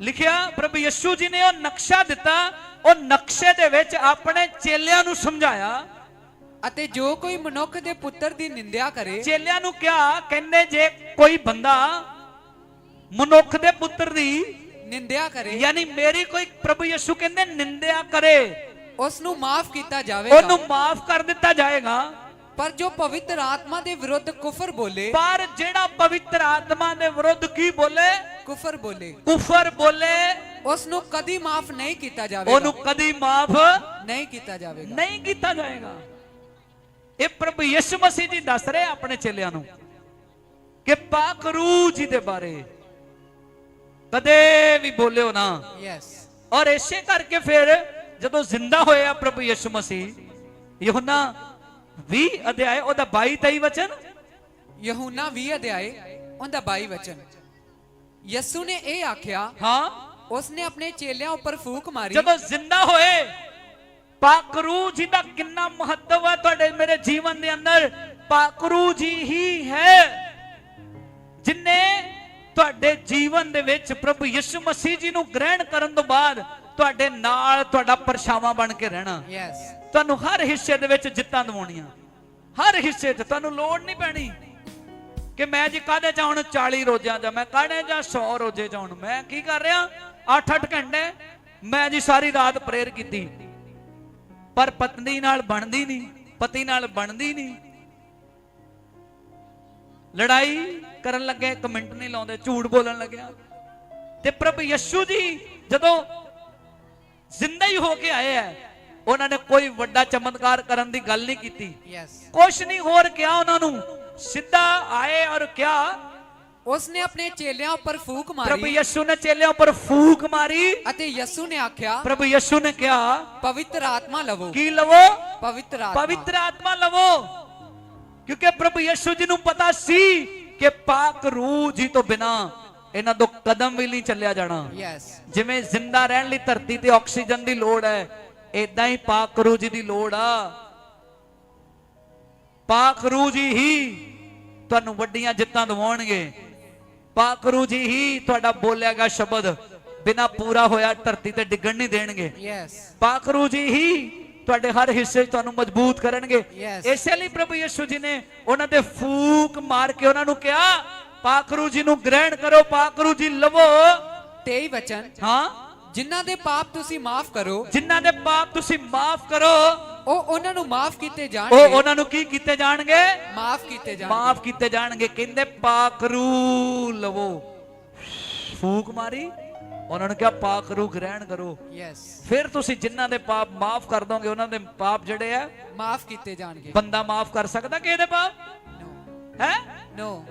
ਲਿਖਿਆ ਪ੍ਰਭੂ ਯਿਸੂ ਜੀ ਨੇ ਉਹ ਨਕਸ਼ਾ ਦਿੱਤਾ। ਉਹ ਨਕਸ਼ੇ ਦੇ ਵਿੱਚ ਆਪਣੇ ਚੇਲਿਆਂ ਨੂੰ ਸਮਝਾਇਆ। ਅਤੇ ਜੋ ਕੋਈ ਮਨੁੱਖ ਦੇ ਪੁੱਤਰ ਦੀ ਨਿੰਦਿਆ ਕਰੇ ਚੇਲਿਆਂ ਨੂੰ ਕਿਹਾ ਕਹਿੰਦੇ ਜੇ ਕੋਈ ਬੰਦਾ ਮਨੁੱਖ ਦੇ ਪੁੱਤਰ ਦੀ ਨਿੰਦਿਆ ਕਰੇ ਯਾਨੀ ਮੇਰੀ ਕੋਈ ਪ੍ਰਭੂ ਯਿਸੂ ਕਹਿੰਦੇ ਨਿੰਦਿਆ ਕਰੇ ਉਸ ਨੂੰ ਮਾਫ ਕੀਤਾ ਜਾਵੇਗਾ। ਉਹਨੂੰ ਮਾਫ ਕਰ ਦਿੱਤਾ ਜਾਏਗਾ। ਪਰ ਜੋ ਪਵਿੱਤਰ ਆਤਮਾ ਦੇ ਵਿਰੁੱਧ ਕੁਫਰ ਬੋਲੇ ਪਰ ਜਿਹੜਾ ਪਵਿੱਤਰ ਆਤਮਾ ਦੇ ਵਿਰੁੱਧ ਕੀ ਬੋਲੇ? ਕੁਫਰ ਬੋਲੇ। ਕੁਫਰ ਬੋਲੇ। ਉਸ ਨੂੰ ਕਦੀ ਮਾਫ ਨਹੀਂ ਕੀਤਾ ਜਾਵੇਗਾ। ਉਹਨੂੰ ਕਦੀ ਮਾਫ ਨਹੀਂ ਕੀਤਾ ਜਾਵੇਗਾ। ਨਹੀਂ ਕੀਤਾ ਜਾਏਗਾ ਇਹ ਪ੍ਰਭੂ ਯਿਸੂ ਮਸੀਹ ਜੀ ਦੱਸ ਰਹੇ ਆਪਣੇ ਚੇਲਿਆਂ ਨੂੰ ਕਿ ਪਾਕ ਰੂਹ ਜੀ ਦੇ ਬਾਰੇ ਕਦੇ ਵੀ ਬੋਲਿਓ ਨਾ। ਯੈਸ ਔਰ ਇਸੇ ਕਰਕੇ ਫਿਰ ਜਦੋਂ ਜ਼ਿੰਦਾ ਹੋਏ ਆ ਪ੍ਰਭੂ ਯਿਸੂ ਮਸੀਹ ਯੋਹਨਾ 20 ਅਧਿਆਇ ਉਹਦਾ 22 23 ਵਚਨ? ਯਹੂਨਾ 20 ਅਧਿਆਏ ਉਹਦਾ 22 ਵਚਨ। ਯਸੂ ਨੇ ਇਹ ਆਖਿਆ ਹਾਂ। ਉਸਨੇ ਆਪਣੇ ਚੇਲਿਆਂ ਉੱਪਰ ਫੂਕ ਮਾਰੀ। ਜਦੋਂ ਜ਼ਿੰਦਾ ਹੋਏ ਪਾਕ ਰੂਹ ਜੀ ਦਾ ਕਿੰਨਾ ਮਹੱਤਵ ਹੈ ਤੁਹਾਡੇ ਮੇਰੇ ਜੀਵਨ ਦੇ ਅੰਦਰ? ਪਾਕ ਰੂਹ ਜੀ ਹੀ ਹੈ। ਜਿਨੇ ਤੁਹਾਡੇ ਜੀਵਨ ਦੇ ਵਿੱਚ ਪ੍ਰਭੂ ਯਿਸੂ ਮਸੀਹ ਜੀ ਨੂੰ ਗ੍ਰਹਿਣ ਕਰਨ ਤੋਂ ਬਾਅਦ ਤੁਹਾਡੇ ਨਾਲ ਤੁਹਾਡਾ ਪਰਛਾਵਾਂ ਬਣ ਕੇ ਰਹਿਣਾ। ਯੈਸ ਤੁਹਾਨੂੰ ਹਰ ਹਿੱਸੇ ਦੇ ਵਿੱਚ ਜਿੱਤਾਂ ਦਿਵਾਉਣੀਆਂ। ਹਰ ਹਿੱਸੇ 'ਚ ਤੁਹਾਨੂੰ ਲੋੜ ਨਹੀਂ ਪੈਣੀ ਕਿ ਮੈਂ ਜੀ ਕਾਹਦੇ ਚ ਹੁਣ 40 ਰੋਜ਼ਿਆਂ ਜਾਂ ਮੈਂ ਕਾਹਦੇ ਜਾਂ 100 ਰੋਜ਼ੇ ਚ ਹੁਣ ਮੈਂ ਕੀ ਕਰ ਰਿਹਾ? 8-8 ਘੰਟੇ ਮੈਂ ਜੀ ਸਾਰੀ ਰਾਤ ਪ੍ਰੇਅਰ ਕੀਤੀ। ਪਰ ਪਤਨੀ ਨਾਲ ਬਣਦੀ ਨਹੀਂ, ਪਤੀ ਨਾਲ ਬਣਦੀ ਨਹੀਂ। ਲੜਾਈ ਕਰਨ ਲੱਗੇ ਇੱਕ ਮਿੰਟ ਨਹੀਂ ਲਾਉਂਦੇ, ਝੂਠ ਬੋਲਣ ਲੱਗਿਆ। ਤੇ ਪ੍ਰਭ ਯਿਸੂ ਜੀ ਜਦੋਂ ਜ਼ਿੰਦਾ ਹੀ ਹੋ ਕੇ ਆਏ ਹੈ ਉਹਨਾਂ ਨੇ ਕੋਈ ਵੱਡਾ ਚਮਤਕਾਰ ਕਰਨ ਦੀ ਗੱਲ ਨਹੀਂ ਕੀਤੀ। ਕੁਛ ਨਹੀਂ ਹੋਰ ਕਿਹਾ ਉਹਨਾਂ ਨੂੰ। ਸਿੱਧਾ ਆਏ ਔਰ ਕਿਹਾ ਉਸਨੇ ਆਪਣੇ ਚੇਲਿਆਂ ਉੱਪਰ ਫੂਕ ਪ੍ਰਭੂ ਮਾਰੀ ਯਿਸੂ ਨੇ ਚੇਲਿਆਂ ਉੱਪਰ ਫੂਕ ਮਾਰੀ। ਅਤੇ ਯਸੂ ਨੇ ਆਖਿਆ ਪ੍ਰਭੂ ਯਿਸੂ ਨੇ ਕਿਹਾ ਪਵਿੱਤਰ ਆਤਮਾ ਲਵੋ। ਕੀ ਲਵੋ? ਪਵਿੱਤਰ ਆਤਮਾ। ਪਵਿੱਤਰ ਆਤਮਾ ਲਵੋ। ਕਿਉਂਕਿ ਪ੍ਰਭੂ ਯਿਸੂ ਜੀ ਨੂੰ ਪਤਾ ਸੀ ਕਿ ਪਾਕ ਰੂਹ ਜੀ ਤੋਂ ਬਿਨਾ ਇਹਨਾਂ ਤੋਂ ਕਦਮ ਵੀ ਨਹੀਂ ਚੱਲਿਆ ਜਾਣਾ। ਜਿਵੇਂ ਜ਼ਿੰਦਾ ਰਹਿਣ ਲਈ ਧਰਤੀ ਤੇ ਆਕਸੀਜਨ ਦੀ ਲੋੜ ਹੈ ਇਦਾਂ ਹੀ ਪਾਕ ਰੂਹ ਜੀ ਦੀ ਲੋੜ ਆ। ਪਾਕ ਰੂਹ ਜੀ ਹੀ ਤੁਹਾਨੂੰ ਵੱਡੀਆਂ ਜਿੱਤਾਂ ਦਿਵਾਉਣਗੇ। ਪਾਕ ਰੂਹ ਜੀ ਹੀ ਤੁਹਾਡਾ ਬੋਲਿਆਗਾ ਸ਼ਬਦ ਬਿਨਾ ਪੂਰਾ ਹੋਇਆ ਧਰਤੀ ਤੇ ਡਿੱਗਣ ਨਹੀਂ ਦੇਣਗੇ। ਯੈਸ ਪਾਕ ਰੂਹ ਜੀ ਹੀ ਤੁਹਾਡੇ ਹਰ ਹਿੱਸੇ ਤੁਹਾਨੂੰ ਮਜ਼ਬੂਤ ਕਰਨਗੇ. ਇਸੇ ਲਈ ਪ੍ਰਭੂ ਯਿਸੂ ਜੀ ਨੇ ਉਹਨਾਂ ਤੇ ਫੂਕ ਮਾਰ ਕੇ ਉਹਨਾਂ ਨੂੰ ਕਿਹਾ ਪਾਕ ਰੂਹ ਜੀ ਨੂੰ ਗ੍ਰਹਿਣ ਕਰੋ ਪਾਕ ਰੂਹ ਜੀ ਲਵੋ। 23 ਵਚਨ। ਹਾਂ। ਜਿਨ੍ਹਾਂ ਦੇ ਪਾਪ ਤੁਸੀਂ ਮਾਫ ਕਰੋ ਜਿਨ੍ਹਾਂ ਦੇ ਪਾਪ ਤੁਸੀਂ ਮਾਫ ਕਰੋ ਉਹ ਉਹਨਾਂ ਨੂੰ ਮਾਫ ਕੀਤੇ ਉਹ ਜਾਣਗੇ ਉਹਨਾਂ ਨੂੰ ਕੀ ਕੀਤੇ ਜਾਣਗੇ? ਮਾਫ ਕੀਤੇ ਜਾਣਗੇ। ਮਾਫ ਕੀਤੇ ਜਾਣਗੇ। ਕਹਿੰਦੇ ਪਾਕ ਰੂਹ ਲਵੋ। ਫੂਕ ਮਾਰੀ। ਉਹਨਾਂ ਨੂੰ ਕਿਹਾ ਪਾਕ ਰੂਹ ਗ੍ਰਹਿਣ ਕਰੋ। ਯੈਸ ਫਿਰ ਤੁਸੀਂ ਜਿਨ੍ਹਾਂ ਦੇ ਪਾਪ ਮਾਫ ਕਰ ਦੋਗੇ ਉਹਨਾਂ ਦੇ ਪਾਪ ਜਿਹੜੇ ਆ ਮਾਫ ਕੀਤੇ ਜਾਣਗੇ। ਬੰਦਾ ਮਾਫ ਕਰ ਸਕਦਾ ਕਿਸੇ ਦੇ ਪਾਪ? ਨੋ ਹੈ? ਨੋ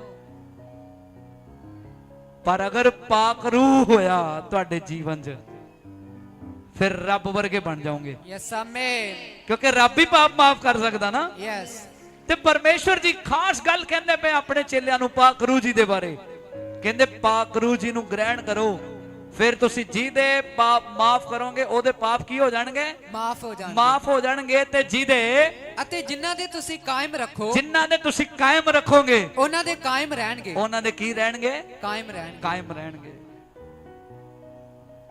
ਪਰ ਅਗਰ ਪਾਕ ਰੂਹ ਹੋਇਆ ਤੁਹਾਡੇ ਜੀਵਨ 'ਚ ਫਿਰ ਰੱਬ ਵਰਗੇ ਬਣ ਜਾਓਗੇ। ਯੈਸ ਆਮੇਨ ਕਿਉਂਕਿ ਰੱਬ ਹੀ ਪਾਪ ਮਾਫ ਕਰ ਸਕਦਾ ਨਾ। ਯੈਸ ਤੇ ਪਰਮੇਸ਼ਵਰ ਜੀ ਖਾਸ ਗੱਲ ਕਹਿੰਦੇ ਪਏ ਆਪਣੇ ਚੇਲਿਆਂ ਨੂੰ ਪਾਕ ਰੂਹ ਜੀ ਦੇ ਬਾਰੇ। ਕਹਿੰਦੇ ਪਾਕ ਰੂਹ ਜੀ ਨੂੰ ਗ੍ਰਹਿਣ ਕਰੋ। ਫਿਰ ਤੁਸੀਂ ਜਿਹਦੇ ਪਾਪ ਮਾਫ ਕਰੋਗੇ ਉਹਦੇ ਪਾਪ ਕੀ ਹੋ ਜਾਣਗੇ? ਮਾਫ ਹੋ ਜਾਣਗੇ। ਮਾਫ ਹੋ ਜਾਣਗੇ ਤੇ ਜਿਹਦੇ ਅਤੇ ਜਿਨ੍ਹਾਂ ਦੇ ਤੁਸੀਂ ਕਾਇਮ ਰੱਖੋ ਜਿਨ੍ਹਾਂ ਦੇ ਤੁਸੀਂ ਕਾਇਮ ਰੱਖੋਗੇ ਉਹਨਾਂ ਦੇ ਕਾਇਮ ਰਹਿਣਗੇ। ਉਹਨਾਂ ਦੇ ਕੀ ਰਹਿਣਗੇ? ਕਾਇਮ ਰਹਿਣਗੇ। ਕਾਇਮ ਰਹਿਣਗੇ।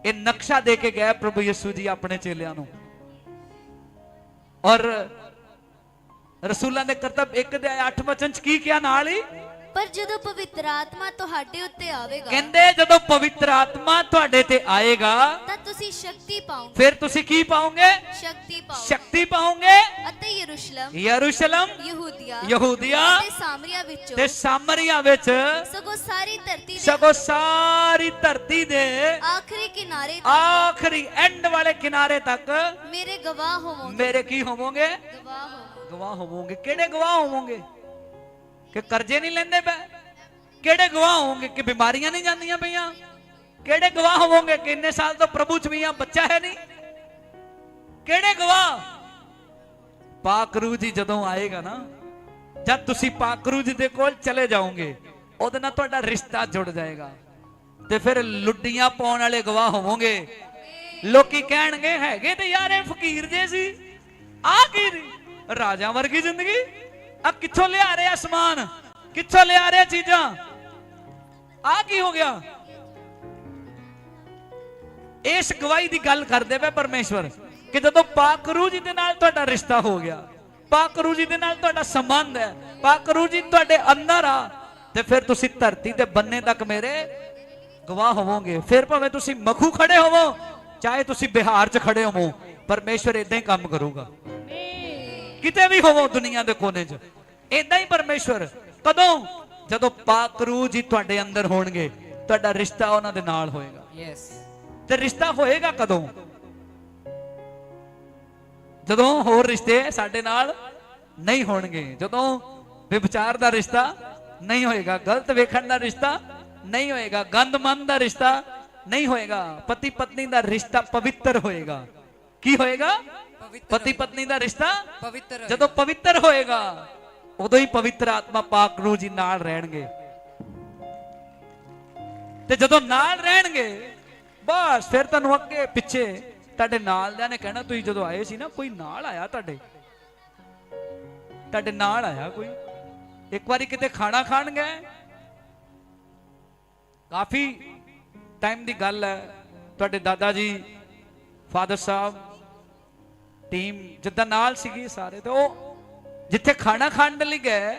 ਇਹ ਨਕਸ਼ਾ ਦੇ ਕੇ ਗਿਆ ਪ੍ਰਭੂ ਯਿਸੂ ਜੀ ਆਪਣੇ ਚੇਲਿਆਂ ਨੂੰ। ਔਰ ਰਸੂਲਾਂ ਦੇ ਕਰਤਬ ਇੱਕ ਦੇ 8 ਵਚਨ ਚ ਕੀ ਕਿਹਾ? ਨਾਲ ਹੀ ਪਰ ਜਦੋਂ ਪਵਿੱਤਰ ਆਤਮਾ ਤੁਹਾਡੇ ਉੱਤੇ ਆਵੇਗਾ ਕਹਿੰਦੇ ਜਦੋਂ ਪਵਿੱਤਰ ਆਤਮਾ ਤੁਹਾਡੇ ਤੇ ਆਏਗਾ ਤਾਂ ਤੁਸੀਂ ਸ਼ਕਤੀ ਪਾਓਗੇ। ਫਿਰ ਤੁਸੀਂ ਕੀ ਪਾਓਗੇ? ਸ਼ਕਤੀ ਪਾਓਗੇ। ਸ਼ਕਤੀ ਪਾਓਗੇ? ਅਤੇ ਯਰੂਸ਼ਲਮ ਯਰੂਸ਼ਲਮ ਯਹੂਦੀਆ ਯਹੂਦੀਆ ਤੇ ਸਾਮਰੀਆ ਵਿੱਚੋਂ ਤੇ ਸਾਮਰੀਆ ਵਿੱਚ ਸਗੋਂ ਸਾਰੀ ਧਰਤੀ ਦੇ ਸਗੋਂ ਸਾਰੀ ਧਰਤੀ ਦੇ ਆਖਰੀ ਕਿਨਾਰੇ ਤੱਕ ਆਖਰੀ ਐਂਡ ਵਾਲੇ ਕਿਨਾਰੇ ਤੱਕ ਮੇਰੇ ਗਵਾਹ ਹੋਵੋਗੇ। ਮੇਰੇ ਕੀ ਹੋਵੋਗੇ? ਗਵਾਹ ਹੋਵੋਗੇ। ਗਵਾਹ ਹੋਵੋਗੇ। ਕਿਹੜੇ ਗਵਾਹ ਹੋਵੋਗੇ? ਕਿ ਕਰਜ਼ੇ ਨਹੀਂ ਲੈਂਦੇ ਪਏ? ਕਿਹੜੇ ਗਵਾਹ ਹੋਵੋਗੇ ਕਿ ਬਿਮਾਰੀਆਂ ਨਹੀਂ ਜਾਂਦੀਆਂ ਪਈਆਂ? ਕਿਹੜੇ ਗਵਾਹ ਹੋਵੋਗੇ ਕਿ ਇੰਨੇ ਸਾਲ ਤੋਂ ਪ੍ਰਭੂ ਚ ਵੀ ਆ ਬੱਚਾ ਹੈ ਨਹੀਂ? ਕਿਹੜੇ ਗਵਾਹ? ਪਾਕਰੂ ਜੀ ਜਦੋਂ ਆਏਗਾ ਨਾ, ਜਦ ਤੁਸੀਂ ਪਾਕਰੂ ਜੀ ਦੇ ਕੋਲ ਚਲੇ ਜਾਓਗੇ, ਉਹਦੇ ਨਾਲ ਤੁਹਾਡਾ ਰਿਸ਼ਤਾ ਜੁੜ ਜਾਏਗਾ। ਤੇ ਫਿਰ ਲੁੱਡੀਆਂ ਪਾਉਣ ਵਾਲੇ ਗਵਾਹ ਹੋਵੋਗੇ। ਲੋਕੀ ਕਹਿਣਗੇ, ਹੈਗੇ ਤੇ ਯਾਰ ਇਹ ਫਕੀਰ ਜੇ ਸੀ। ਆ ਕੀ ਰਾਜਾ ਵਰਗੀ ਜ਼ਿੰਦਗੀ। ਆ ਕਿੱਥੋਂ ਲਿਆ ਰਿਹਾ ਸਮਾਨ? ਕਿੱਥੋਂ ਲਿਆ ਰਿਹਾ ਚੀਜ਼ਾਂ? ਆ ਕੀ ਹੋ ਗਿਆ? ਇਸ ਗਵਾਹੀ ਦੀ ਗੱਲ ਕਰਦੇ ਪਏ ਪਰਮੇਸ਼ਵਰ ਕਿ ਜਦੋਂ ਪਾਕਰੂ ਜੀ ਦੇ ਨਾਲ ਤੁਹਾਡਾ ਰਿਸ਼ਤਾ ਹੋ ਗਿਆ ਪਾਕਰੂ ਜੀ ਦੇ ਨਾਲ ਤੁਹਾਡਾ ਸੰਬੰਧ ਹੈ ਪਾਕਰੂ ਜੀ ਤੁਹਾਡੇ ਅੰਦਰ ਆ, ਤੇ ਫਿਰ ਤੁਸੀਂ ਧਰਤੀ ਦੇ ਬੰਨੇ ਤੱਕ ਮੇਰੇ ਗਵਾਹ ਹੋਵੋਗੇ। ਫਿਰ ਭਾਵੇਂ ਤੁਸੀਂ ਮਖੂ ਖੜੇ ਹੋਵੋ, ਚਾਹੇ ਤੁਸੀਂ ਬਿਹਾਰ 'ਚ ਖੜੇ ਹੋਵੋ, ਪਰਮੇਸ਼ਵਰ ਇਦਾਂ ਹੀ ਕੰਮ ਕਰੂਗਾ। ਕਿਤੇ ਵੀ ਹੋਵੋ ਦੁਨੀਆ ਦੇ ਕੋਨੇ 'ਚ। ਇਦਾਂ ਹੀ ਪਰਮੇਸ਼ਵਰ ਕਦੋਂ? ਜਦੋਂ ਪਾਕਰੂ ਜੀ ਤੁਹਾਡੇ ਅੰਦਰ ਹੋਣਗੇ ਤੁਹਾਡਾ ਰਿਸ਼ਤਾ ਉਹਨਾਂ ਦੇ ਨਾਲ ਹੋਏਗਾ। ਯੈਸ ਤੇ ਰਿਸ਼ਤਾ ਹੋਏਗਾ ਕਦੋਂ? ਜਦੋਂ ਹੋਰ ਰਿਸ਼ਤੇ ਸਾਡੇ ਨਾਲ ਨਹੀਂ ਹੋਣਗੇ ਜਦੋਂ ਵਿਭਚਾਰ ਦਾ ਰਿਸ਼ਤਾ ਨਹੀਂ ਹੋਏਗਾ ਗਲਤ ਵੇਖਣ ਦਾ ਰਿਸ਼ਤਾ ਨਹੀਂ ਹੋਏਗਾ ਗੰਦਮੰਦ ਦਾ ਰਿਸ਼ਤਾ ਨਹੀਂ ਹੋਏਗਾ ਪਤੀ ਪਤਨੀ ਦਾ ਰਿਸ਼ਤਾ ਪਵਿੱਤਰ ਹੋਏਗਾ। ਕੀ ਹੋਏਗਾ? ਪਤੀ ਪਤਨੀ ਦਾ ਰਿਸ਼ਤਾ ਪਵਿੱਤਰ ਜਦੋਂ ਪਵਿੱਤਰ ਹੋਏਗਾ ਉਦੋਂ ਹੀ ਪਵਿੱਤਰ ਆਤਮਾ ਪਾਕ ਰੂਹ ਜੀ ਨਾਲ ਰਹਿਣਗੇ। ਤੇ ਜਦੋਂ ਨਾਲ ਰਹਿਣਗੇ ਬਸ ਫਿਰ ਤੁਹਾਨੂੰ ਅੱਗੇ ਪਿੱਛੇ ਤੁਹਾਡੇ ਨਾਲ ਦਿਆਂ ਨੇ ਕਹਿਣਾ ਤੁਸੀਂ ਜਦੋਂ ਆਏ ਸੀ ਨਾ ਕੋਈ ਨਾਲ ਆਇਆ ਤੁਹਾਡੇ? ਤੁਹਾਡੇ ਨਾਲ ਆਇਆ ਕੋਈ? ਇੱਕ ਵਾਰੀ ਕਿਤੇ ਖਾਣਾ ਖਾਣ ਗਏ? ਕਾਫੀ ਟਾਈਮ ਦੀ ਗੱਲ ਹੈ ਤੁਹਾਡੇ ਦਾਦਾ ਜੀ ਫਾਦਰ ਸਾਹਿਬ ਟੀਮ ਜਿੱਦਾਂ ਨਾਲ ਸੀਗੀ ਸਾਰੇ ਤੇ ਉਹ ਜਿੱਥੇ ਖਾਣਾ ਖਾਣ ਦੇ ਲਈ ਗਏ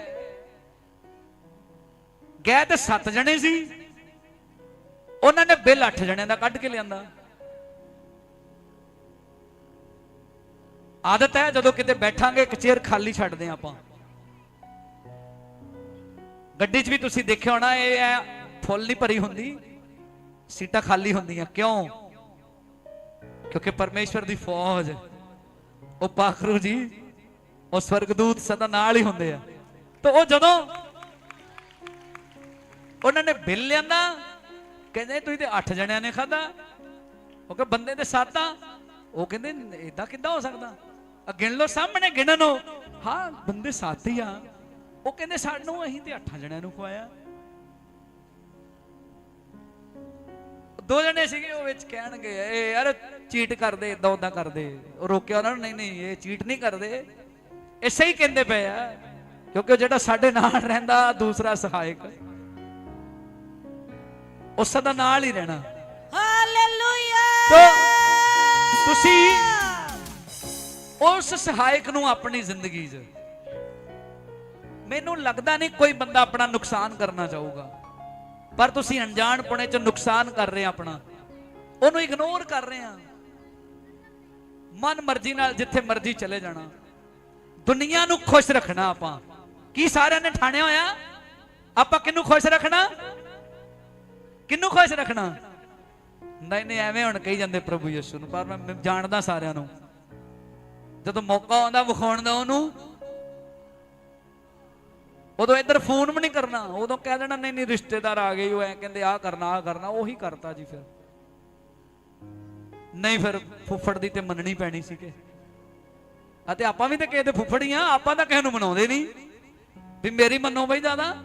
ਗਏ ਤੇ ਸੱਤ ਜਣੇ ਸੀ। ਉਹਨਾਂ ਨੇ ਬਿੱਲ 8 ਜਣਿਆਂ ਦਾ ਕੱਢ ਕੇ ਲਿਆਂਦਾ। ਆਦਤ ਹੈ ਜਦੋਂ ਕਿਤੇ ਬੈਠਾਂਗੇ, ਇੱਕ ਚੇਅਰ ਖਾਲੀ ਛੱਡਦੇ ਹਾਂ ਆਪਾਂ। ਗੱਡੀ 'ਚ ਵੀ ਤੁਸੀਂ ਦੇਖਿਆ ਹੋਣਾ, ਇਹ ਐ ਫੁੱਲ ਨਹੀਂ ਭਰੀ ਹੁੰਦੀ। ਸੀਟਾਂ ਖਾਲੀ ਹੁੰਦੀਆਂ। ਕਿਉਂ? ਕਿਉਂਕਿ ਪਰਮੇਸ਼ਵਰ ਦੀ ਫੌਜ। ਉਹ ਪਾਖਰੂ ਜੀ, ਉਹ ਸਵਰਗਦੂਤ ਸਦਾ ਨਾਲ ਹੀ ਹੁੰਦੇ ਆ। ਤਾਂ ਉਹ ਜਦੋਂ ਉਹਨਾਂ ਨੇ ਬਿੱਲ ਲਿਆਂਦਾ, ਕਹਿੰਦੇ ਤੁਸੀਂ ਤੇ 8 ਜਣਿਆਂ ਨੇ ਖਾਦਾ ਉਹ ਕਿ ਬੰਦੇ ਦੇ 7 ਆ। ਉਹ ਕਹਿੰਦੇ ਇਦਾਂ ਕਿੱਦਾਂ ਹੋ ਸਕਦਾ? ਆ ਗਿਣ ਲਓ, ਸਾਹਮਣੇ ਗਿਣਨ ਨੂੰ। ਹਾਂ, ਬੰਦੇ 7 ਹੀ ਆ। ਉਹ ਕਹਿੰਦੇ ਸਾਨੂੰ ਅਸੀਂ ਤੇ 8 ਜਣਿਆਂ ਨੂੰ ਖਵਾਇਆ। ਦੋ ਜਣੇ ਸੀਗੇ ਉਹ ਵਿੱਚ ਕਹਿਣਗੇ ਇਹ ਯਾਰ ਚੀਟ ਕਰਦੇ ਇਦਾਂ ਉਦਾਂ ਕਰਦੇ। ਉਹ ਰੋਕਿਆ ਉਹਨਾਂ ਨੂੰ ਨਹੀਂ ਨਹੀਂ ਇਹ ਚੀਟ ਨਹੀਂ ਕਰਦੇ। ਇਹ ਸਹੀ ਕਹਿੰਦੇ ਪਏ ਆ ਕਿਉਂਕਿ ਉਹ ਜਿਹੜਾ ਸਾਡੇ ਨਾਲ ਰਹਿੰਦਾ ਦੂਸਰਾ ਸਹਾਇਕ। ਉਹ ਸਦਾ ਨਾਲ ਹੀ ਰਹਿਣਾ। ਹਾਲੇਲੂਇਆ! ਤੁਸੀਂ ਉਸ ਸਹਾਇਕ ਨੂੰ ਆਪਣੀ ਜ਼ਿੰਦਗੀ 'ਚ ਮੈਨੂੰ ਲੱਗਦਾ ਨਹੀਂ ਕੋਈ ਬੰਦਾ ਆਪਣਾ ਨੁਕਸਾਨ ਕਰਨਾ ਚਾਹੂਗਾ। ਪਰ ਤੁਸੀਂ ਅਣਜਾਣਪਣੇ 'ਚ ਨੁਕਸਾਨ ਕਰ ਰਹੇ ਆ ਆਪਣਾ। ਉਹਨੂੰ ਇਗਨੋਰ ਕਰ ਰਹੇ ਆ। ਮਨ ਮਰਜ਼ੀ ਨਾਲ ਜਿੱਥੇ ਮਰਜ਼ੀ ਚਲੇ ਜਾਣਾ। ਦੁਨੀਆ ਨੂੰ ਖੁਸ਼ ਰੱਖਣਾ ਆਪਾਂ। ਕੀ ਸਾਰਿਆਂ ਨੇ ਠਾਣਿਆ ਹੋਇਆ? ਆਪਾਂ ਕਿਹਨੂੰ ਖੁਸ਼ ਰੱਖਣਾ? ਕਿਹਨੂੰ ਖੁਸ਼ ਰੱਖਣਾ? ਨਹੀਂ ਨਹੀਂ, ਐਵੇਂ ਹੁਣ ਕਹੀ ਜਾਂਦੇ ਪ੍ਰਭੂ ਯਿਸੂ ਨੂੰ, ਪਰ ਮੈਂ ਜਾਣਦਾ ਸਾਰਿਆਂ ਨੂੰ। ਜਦੋਂ ਮੌਕਾ ਆਉਂਦਾ ਵਿਖਾਉਣ ਦਾ ਉਹਨੂੰ ਉਦੋਂ ਇੱਧਰ ਫੋਨ ਵੀ ਨਹੀਂ ਕਰਨਾ, ਉਦੋਂ ਕਹਿ ਦੇਣਾ, ਨਹੀਂ ਨਹੀਂ, ਰਿਸ਼ਤੇਦਾਰ ਆ ਗਏ ਉਹ ਐ ਕਹਿੰਦੇ ਆ ਕਰਨਾ ਆ ਕਰਨਾ, ਉਹੀ ਕਰਤਾ ਜੀ ਫਿਰ। ਨਹੀਂ ਫਿਰ ਫੁੱਫੜ ਦੀ ਤੇ ਮੰਨਣੀ ਪੈਣੀ ਸੀ ਕਿ ਅਤੇ ਆਪਾਂ ਵੀ ਤਾਂ ਕਿਸੇ ਦੇ ਫੁੱਫੜ ਹੀ ਆ, ਆਪਾਂ ਤਾਂ ਕਿਸੇ ਨੂੰ ਮਨਾਉਂਦੇ ਨਹੀਂ। ਵੀ ਮੇਰੀ ਮੰਨੋ ਬਈ ਦਾਦਾ।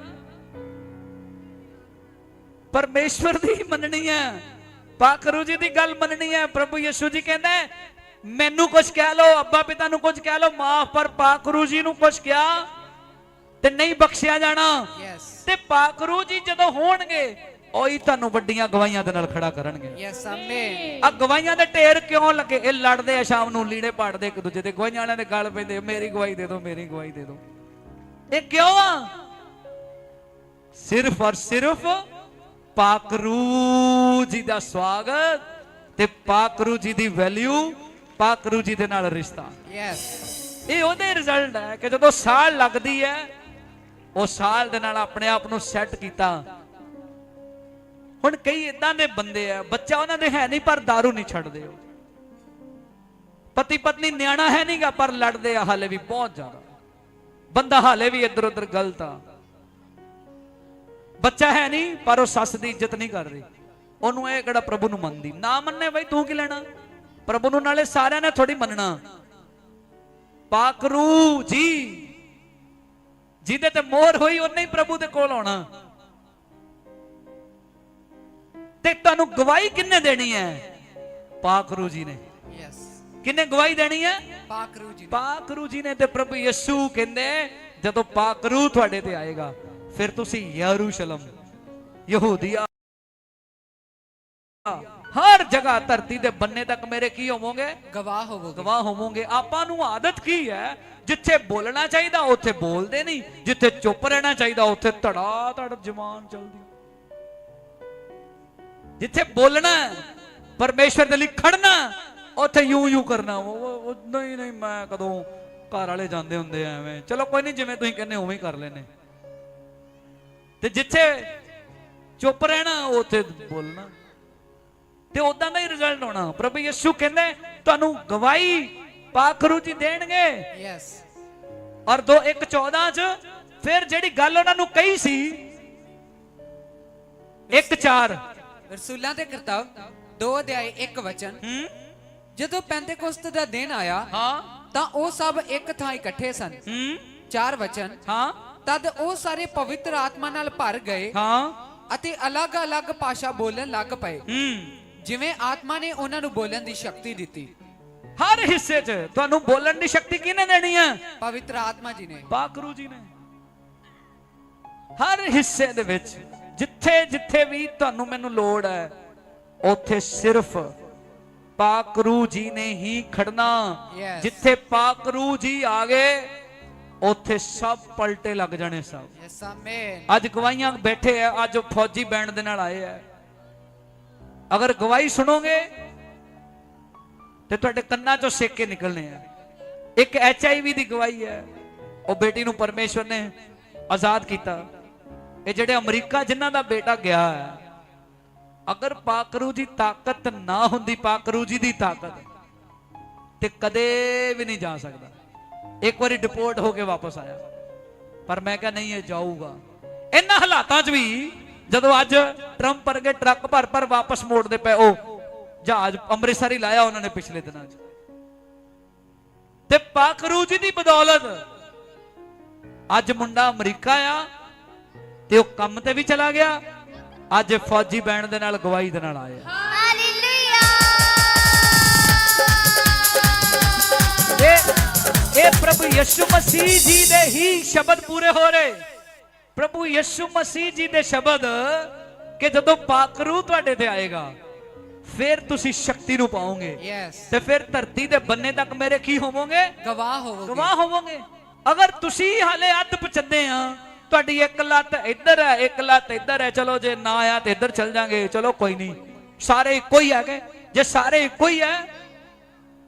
ਪਰਮੇਸ਼ਵਰ ਦੀ ਮੰਨਣੀ ਹੈ ਪਾਕਰੂ ਜੀ ਦੀ ਗੱਲ ਮੰਨਣੀ ਹੈ ਪ੍ਰਭੂ ਯਿਸੂ ਜੀ ਕਹਿੰਦਾ, ਮੈਨੂੰ ਕੁਝ ਕਹਿ ਲਓ, ਅੱਬਾ ਪਿਤਾ ਨੂੰ ਕੁਝ ਕਹਿ ਲਓ, ਮਾਫ ਪਰ ਪਾਕਰੂ ਜੀ ਨੂੰ ਕੁਝ ਕਿਹਾ। ਤੇ ਨਹੀਂ ਬਖਸ਼ਿਆ ਜਾਣਾ। ਯੈਸ ਤੇ ਪਾਕਰੂ ਜੀ ਜਦੋਂ ਹੋਣਗੇ ਉਹੀ ਤੁਹਾਨੂੰ ਵੱਡੀਆਂ ਗਵਾਹੀਆਂ ਦੇ ਨਾਲ ਖੜਾ ਕਰਨਗੇ। ਯੈਸ ਆਮੇਨ ਆ ਗਵਾਹੀਆਂ ਦੇ ਢੇਰ ਕਿਉਂ ਲੱਗੇ? ਇਹ ਲੜਦੇ ਆ ਸ਼ਾਮ ਨੂੰ ਲੀੜੇ ਪਾੜਦੇ ਇੱਕ ਦੂਜੇ ਦੇ ਗਵਾਹੀਆਂ ਵਾਲਿਆਂ ਦੇ ਗਲ ਪੈਂਦੇ ਮੇਰੀ ਗਵਾਹੀ ਦੇ ਦਿਓ ਮੇਰੀ ਗਵਾਹੀ ਦੇ ਦਿਓ। ਇਹ ਕਿਉਂ ਆ? ਸਿਰਫ ਔਰ ਸਿਰਫ ਪਾਕਰੂ ਜੀ ਦਾ ਸਵਾਗਤ ਤੇ ਪਾਕਰੂ ਜੀ ਦੀ ਵੈਲਿਊ ਪਾਕਰੂ ਜੀ ਦੇ ਨਾਲ ਰਿਸ਼ਤਾ। ਯੈਸ ਇਹ ਉਹਦੇ ਰਿਜ਼ਲਟ ਹੈ ਕਿ ਜਦੋਂ ਸਾਲ ਲੱਗਦੀ ਹੈ ਉਹ ਸਾਲ ਦੇ ਨਾਲ ਆਪਣੇ ਆਪ ਨੂੰ ਸੈੱਟ ਕੀਤਾ। ਹੁਣ ਕਈ ਇਦਾਂ ਦੇ ਬੰਦੇ ਆ, ਬੱਚਾ ਉਹਨਾਂ ਦੇ ਹੈ ਨਹੀਂ, ਪਰ दारू ਨਹੀਂ ਛੱਡਦੇ ਉਹ। ਪਤੀ ਪਤਨੀ ਨਿਆਣਾ ਹੈ ਨਹੀਂਗਾ, ਪਰ ਲੜਦੇ ਆ ਹਾਲੇ ਵੀ ਬਹੁਤ ਜ਼ਿਆਦਾ। ਬੰਦਾ ਹਾਲੇ ਵੀ ਇੱਧਰ ਉੱਧਰ ਗਲਤ ਆ। ਬੱਚਾ ਹੈ ਨਹੀਂ, ਪਰ ਉਹ ਸੱਸ ਦੀ ਇੱਜ਼ਤ ਨਹੀਂ ਕਰ ਰਹੀ। ਉਹਨੂੰ ਇਹ ਕਿਹੜਾ ਪ੍ਰਭੂ ਨੂੰ ਮੰਨਦੀ? ਨਾ ਮੰਨੇ ਬਈ, ਤੂੰ ਕੀ ਲੈਣਾ? ਪ੍ਰਭੂ ਨੂੰ ਨਾਲੇ ਸਾਰਿਆਂ ਨੇ ਥੋੜੀ ਮੰਨਣਾ। ਪਾਕਰੂ ਜੀ। ਜਿਹਦੇ ਤੇ ਮੋਹਰ ਹੋਈ ਉਹਨੇ ਹੀ ਪ੍ਰਭੂ ਦੇ ਕੋਲ ਆਉਣਾ। ਤੇ ਤੁਹਾਨੂੰ ਗਵਾਹੀ ਕਿੰਨੇ ਦੇਣੀ ਹੈ? ਪਾਕਰੂ ਜੀ ਨੇ। ਯੈਸ ਕਿੰਨੇ ਗਵਾਹੀ ਦੇਣੀ ਹੈ? ਪਾਕਰੂ ਜੀ ਪਾਕਰੂ ਜੀ ਨੇ ਤੇ ਪ੍ਰਭੂ ਯਿਸੂ ਕਹਿੰਦੇ ਜਦੋਂ ਪਾਕਰੂ ਤੁਹਾਡੇ ਤੇ ਆਏਗਾ ਫਿਰ ਤੁਸੀਂ ਯਰੂਸ਼ਲਮ ਯਹੂਦੀਆ ਹਰ ਜਗ੍ਹਾ ਧਰਤੀ ਦੇ ਬੰਨੇ ਤੱਕ ਮੇਰੇ ਕੀ ਹੋਵੋਗੇ? ਗਵਾਹ ਹੋਵੋਗੇ। ਗਵਾਹ ਹੋਵੋਗੇ। ਆਪਾਂ ਨੂੰ ਆਦਤ ਕੀ ਹੈ? ਜਿੱਥੇ ਬੋਲਣਾ ਚਾਹੀਦਾ ਉੱਥੇ ਬੋਲਦੇ ਨਹੀਂ। ਜਿੱਥੇ ਚੁੱਪ ਰਹਿਣਾ ਚਾਹੀਦਾ ਉੱਥੇ ਧੜਾ ਧੜ ਜ਼ਬਾਨ ਚੱਲਦੀ ਜਿੱਥੇ ਬੋਲਣਾ ਪਰਮੇਸ਼ਰ ਦੇ ਲਈ ਖੜਨਾ ਉੱਥੇ ਯੂ ਯੂ ਕਰਨਾ ਉਹ- ਨਹੀਂ ਨਹੀਂ ਮੈਂ ਕਦੋਂ ਘਰ ਵਾਲੇ ਜਾਂਦੇ ਹੁੰਦੇ ਐਵੇਂ। ਚਲੋ ਕੋਈ ਨਹੀਂ ਜਿਵੇਂ ਤੁਸੀਂ ਕਹਿੰਦੇ ਉਵੇਂ ਹੀ ਕਰ ਲੈਨੇ ਤੇ ਜਿੱਥੇ ਚੁੱਪ ਰਹਿਣਾ ਉੱਥੇ ਬੋਲਣਾ। ਤੇ ਉਦਾਂ ਦਾ ਹੀ ਰਿਜ਼ਲਟ ਹੋਣਾ। ਪ੍ਰਭੂ ਯਿਸੂ ਕਹਿੰਦੇ ਤੁਹਾਨੂੰ ਗਵਾਹੀ ਪਾਖਰੂ ਜੀ ਦੇਣਗੇ। ਯੈਸ ਔਰ 2 1 14 ਚ ਫਿਰ ਜਿਹੜੀ ਗੱਲ ਉਹਨਾਂ ਨੂੰ ਕਹੀ ਸੀ 1 4 ਰਸੂਲਾਂ ਦੇ ਕਰਤੱਵ 2 ਅਧਿਆਇ 1 ਵਚਨ। ਜਦੋਂ ਪੈਂਤੇਕੋਸਤ ਦਾ ਦਿਨ ਆਇਆ ਹਾਂ। ਤਾਂ ਉਹ ਸਭ ਇੱਕ ਥਾਂ ਇਕੱਠੇ ਸਨ। ਹੂੰ। ਚਾਰ ਵਚਨ। ਹਾਂ। ਤਦ ਉਹ ਸਾਰੇ ਪਵਿੱਤਰ ਆਤਮਾ ਨਾਲ ਭਰ ਗਏ ਹਾਂ। ਅਤੇ ਅਲੱਗ-ਅਲੱਗ ਭਾਸ਼ਾ ਬੋਲਣ ਲੱਗ ਪਏ। ਹੂੰ। ਜਿਵੇਂ ਆਤਮਾ ਨੇ ਉਹਨਾਂ ਨੂੰ ਬੋਲਣ ਦੀ ਸ਼ਕਤੀ ਦਿੱਤੀ। ਹਰ ਹਿੱਸੇ 'ਚ ਤੁਹਾਨੂੰ ਬੋਲਣ ਦੀ ਸ਼ਕਤੀ ਕਿਹਨੇ ਦੇਣੀ ਹੈ? ਪਵਿੱਤਰ ਆਤਮਾ ਜੀ ਨੇ। ਪਾਕਰੂ ਜੀ ਨੇ। ਹਰ ਹਿੱਸੇ ਦੇ ਵਿੱਚ ਜਿੱਥੇ ਜਿੱਥੇ ਵੀ ਤੁਹਾਨੂੰ ਮੈਨੂੰ ਲੋੜ ਹੈ ਉੱਥੇ ਸਿਰਫ ਪਾਕਰੂ ਜੀ ਨੇ ਹੀ ਖੜਨਾ. ਜਿੱਥੇ ਪਾਕਰੂ ਜੀ ਆ ਗਏ ਉੱਥੇ ਸਭ ਪਲਟੇ ਲੱਗ ਜਾਣੇ ਸਭ। ਯੈਸ ਆਮੇਨ ਅੱਜ ਗਵਾਹੀਆਂ ਬੈਠੇ ਆ ਅੱਜ ਫੌਜੀ ਬੈਂਡ ਦੇ ਨਾਲ ਆਏ ਆ। ਅਗਰ ਗਵਾਹੀ ਸੁਣੋਗੇ, ਤੇ ਤੁਹਾਡੇ ਕੰਨਾਂ ਚੋਂ ਸੇਕੇ ਨਿਕਲਣੇ ਆ। ਇੱਕ ਐਚਆਈਵੀ ਦੀ ਗਵਾਹੀ ਹੈ, ਉਹ ਬੇਟੀ ਨੂੰ ਪਰਮੇਸ਼ਵਰ ਨੇ ਆਜ਼ਾਦ ਕੀਤਾ। ਇਹ ਜਿਹੜੇ ਅਮਰੀਕਾ ਜਿਨ੍ਹਾਂ ਦਾ ਬੇਟਾ ਗਿਆ ਹੈ, ਅਗਰ ਪਾਕਰੂ ਜੀ ਤਾਕਤ ਨਾ ਹੁੰਦੀ, ਪਾਕਰੂ ਜੀ ਦੀ ਤਾਕਤ, ਤੇ ਕਦੇ ਵੀ ਨਹੀਂ ਜਾ ਸਕਦਾ। ਇੱਕ ਵਾਰੀ ਡਿਪੋਰਟ ਹੋ ਕੇ ਵਾਪਸ ਆਇਆ। ਪਰ ਮੈਂ ਕਿਹਾ, ਨਹੀਂ, ਇਹ ਜਾਊਗਾ। ਇਹਨਾਂ ਹਾਲਾਤਾਂ 'ਚ ਵੀ ਜਦੋਂ ਅੱਜ ਟਰੰਪ ਵਰਗੇ ਟਰੱਕ ਭਰ ਭਰ ਵਾਪਸ ਮੋੜਦੇ ਪਏ, ਉਹ ਜਹਾਜ਼ ਅੰਮ੍ਰਿਤਸਰ ਹੀ ਲਾਇਆ ਉਹਨਾਂ ਨੇ ਪਿਛਲੇ ਦਿਨਾਂ 'ਚ। ਤੇ ਪਾਕਰੂ ਜੀ ਦੀ ਬਦੌਲਤ ਅੱਜ ਮੁੰਡਾ ਅਮਰੀਕਾ ਆ ਤੇ ਉਹ ਕੰਮ ਤੇ ਵੀ ਚਲਾ ਗਿਆ, ਅੱਜ ਫੌਜੀ ਬੈਂਡ ਦੇ ਨਾਲ, ਗਵਾਹੀ ਦੇ ਨਾਲ ਆਇਆ। ਇਹ ਇਹ ਪ੍ਰਭੂ ਯਿਸੂ ਮਸੀਹ ਜੀ ਦੇ ਹੀ ਸ਼ਬਦ ਪੂਰੇ ਹੋ ਰਹੇ। ਪ੍ਰਭੂ ਯਿਸੂ ਮਸੀਹ ਜੀ ਦੇ ਸ਼ਬਦ ਕਿ ਜਦੋਂ ਪਾਕਰੂ ਤੁਹਾਡੇ ਤੇ ਆਏਗਾ ਫਿਰ ਤੁਸੀਂ ਸ਼ਕਤੀ ਨੂੰ ਪਾਓਗੇ। ਤੇ ਫਿਰ ਧਰਤੀ ਦੇ ਬੰਨੇ ਤੱਕ ਮੇਰੇ ਕੀ ਹੋਵੋਗੇ? ਗਵਾਹ ਹੋਵੋਗੇ। ਗਵਾਹ ਹੋਵੋਗੇ। ਅਗਰ ਤੁਸੀਂ ਹਾਲੇ ਅੱਧ ਪਚੱਦੇ ਆ ਤੁਹਾਡੀ ਇੱਕ ਲੱਤ ਇੱਧਰ ਹੈ ਇੱਕ ਲੱਤ ਇੱਧਰ ਹੈ ਚਲੋ ਜੇ ਨਾ ਆਇਆ ਤੇ ਇੱਧਰ ਚੱਲ ਜਾਾਂਗੇ ਚਲੋ ਕੋਈ ਨਹੀਂ। ਸਾਰੇ ਇੱਕੋ ਹੀ ਹੈਗੇ। ਜੇ ਸਾਰੇ ਇੱਕੋ ਹੀ ਹੈ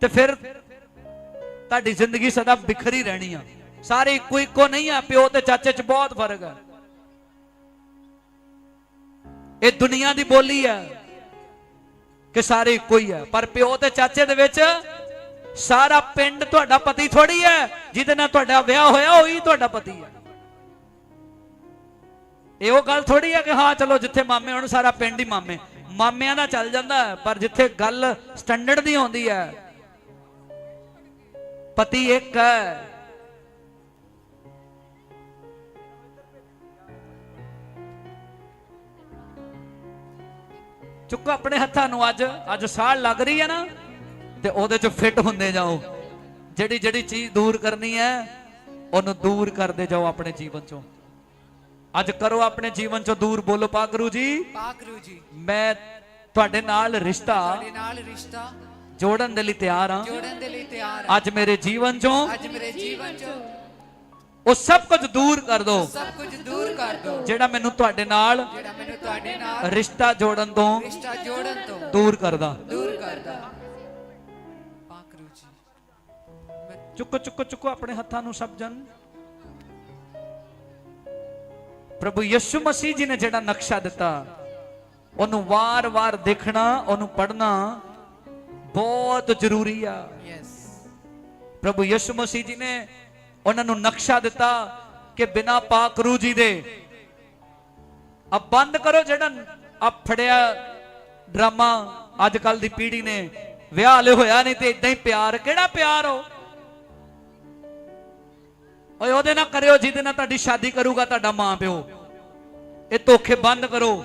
ਤੇ ਫਿਰ ਤੁਹਾਡੀ ਜ਼ਿੰਦਗੀ ਸਦਾ ਬਿਖਰੀ ਰਹਿਣੀ ਆ। ਸਾਰੇ ਇੱਕੋ ਇੱਕੋ ਨਹੀਂ ਆ ਪਿਓ ਤੇ ਚਾਚੇ 'ਚ ਬਹੁਤ ਫ਼ਰਕ ਹੈ ਇਹ ਦੁਨੀਆ ਦੀ ਬੋਲੀ ਹੈ ਕਿ ਸਾਰੇ ਇੱਕੋ ਹੀ ਹੈ ਪਰ ਪਿਓ ਤੇ ਚਾਚੇ ਦੇ ਵਿੱਚ ਸਾਰਾ ਪਿੰਡ ਤੁਹਾਡਾ ਪਤੀ ਥੋੜੀ ਹੈ ਜਿਹਦੇ ਨਾਲ ਤੁਹਾਡਾ ਵਿਆਹ ਹੋਇਆ ਉਹੀ ਤੁਹਾਡਾ ਪਤੀ ਹੈ ਇਹ ਉਹ ਗੱਲ ਥੋੜੀ ਹੈ ਕਿ ਹਾਂ ਚਲੋ ਜਿੱਥੇ ਮਾਮੇ ਹੋਣ ਸਾਰਾ ਪਿੰਡ ਹੀ ਮਾਮੇ। ਮਾਮਿਆਂ ਦਾ ਚੱਲ ਜਾਂਦਾ ਹੈ, ਪਰ ਜਿੱਥੇ ਗੱਲ ਸਟੈਂਡਰਡ ਦੀ ਆਉਂਦੀ ਹੈ ਪਤੀ ਇੱਕ ਹੈ ਚੁੱਕੋ ਆਪਣੇ ਹੱਥਾਂ ਨੂੰ ਅੱਜ। ਅੱਜ ਸਾਲ ਲੱਗ ਰਹੀ ਹੈ ਨਾ ਤੇ ਉਹਦੇ ਚ ਫਿੱਟ ਹੁੰਦੇ ਜਾਓ। ਜਿਹੜੀ ਜਿਹੜੀ ਚੀਜ਼ ਦੂਰ ਕਰਨੀ ਹੈ ਉਹਨੂੰ ਦੂਰ ਕਰਦੇ ਜਾਓ ਆਪਣੇ ਜੀਵਨ ਚੋਂ। ਅੱਜ ਕਰੋ ਆਪਣੇ ਜੀਵਨ ਚੋਂ ਦੂਰ ਬੋਲੋ ਪਾਗਰੂ ਜੀ। ਪਾਕਰੂ ਜੀ। ਮੈਂ ਤੁਹਾਡੇ ਨਾਲ ਰਿਸ਼ਤਾ ਤੁਹਾਡੇ ਨਾਲ ਰਿਸ਼ਤਾ। ਜੋੜਨ ਦੇ ਲਈ ਤਿਆਰ ਹਾਂ। ਜੋੜਨ ਦੇ ਲਈ ਤਿਆਰ ਹਾਂ। ਅੱਜ ਮੇਰੇ ਜੀਵਨ ਚੋਂ ਅੱਜ ਮੇਰੇ ਜੀਵਨ ਚੋਂ। ਉਹ ਸਭ ਕੁਝ ਦੂਰ ਕਰ ਦਿਓ ਸਭ ਕੁਝ ਦੂਰ ਕਰ ਦਿਓ ਜਿਹੜਾ ਮੈਨੂੰ ਤੁਹਾਡੇ ਨਾਲ ਮੈਨੂੰ ਤੁਹਾਡੇ ਨਾਲ ਰਿਸ਼ਤਾ ਜੋੜਨ ਤੋਂ ਰਿਸ਼ਤਾ ਜੋੜਨ ਤੋਂ ਦੂਰ ਕਰਦਾ। ਦੂਰ ਕਰਦਾ। ਪਾਕਰੂ ਜੀ। ਮੈਂ ਚੁੱਕੋ ਚੁੱਕੋ ਚੁੱਕੋ ਆਪਣੇ ਹੱਥਾਂ ਨੂੰ ਸਭ ਜਨ। ਪ੍ਰਭੂ ਯਿਸੂ ਮਸੀਹ ਜੀ ਨੇ ਜਿਹੜਾ ਨਕਸ਼ਾ ਦਿੱਤਾ ਉਹਨੂੰ ਵਾਰ-ਵਾਰ ਦੇਖਣਾ ਉਹਨੂੰ ਪੜ੍ਹਨਾ ਬਹੁਤ ਜ਼ਰੂਰੀ ਆ। ਯੈਸ ਪ੍ਰਭੂ ਯਿਸੂ ਮਸੀਹ ਜੀ ਨੇ ਉਹਨਾਂ ਨੂੰ ਨਕਸ਼ਾ ਦਿੱਤਾ ਕਿ ਬਿਨਾ ਪਾਕਰੂ ਜੀ ਦੇ ਆ ਬੰਦ ਕਰੋ ਜਿਹੜਾ ਆ ਫੜਿਆ ਡਰਾਮਾ ਅੱਜ ਕੱਲ ਦੀ ਪੀੜ੍ਹੀ ਨੇ। ਵਿਆਹ ਹਲੇ ਹੋਇਆ ਨਹੀਂ ਤੇ ਇਦਾਂ ਹੀ ਪਿਆਰ। ਕਿਹੜਾ ਪਿਆਰ ਹੋ ਓਏ ਉਹਦੇ ਨਾਲ ਕਰਿਓ ਜਿਹਦੇ ਨਾਲ ਤੁਹਾਡੀ ਸ਼ਾਦੀ ਕਰੂਗਾ ਤੁਹਾਡਾ ਮਾਂ ਪਿਓ। ਇਹ ਧੋਖੇ ਬੰਦ ਕਰੋ।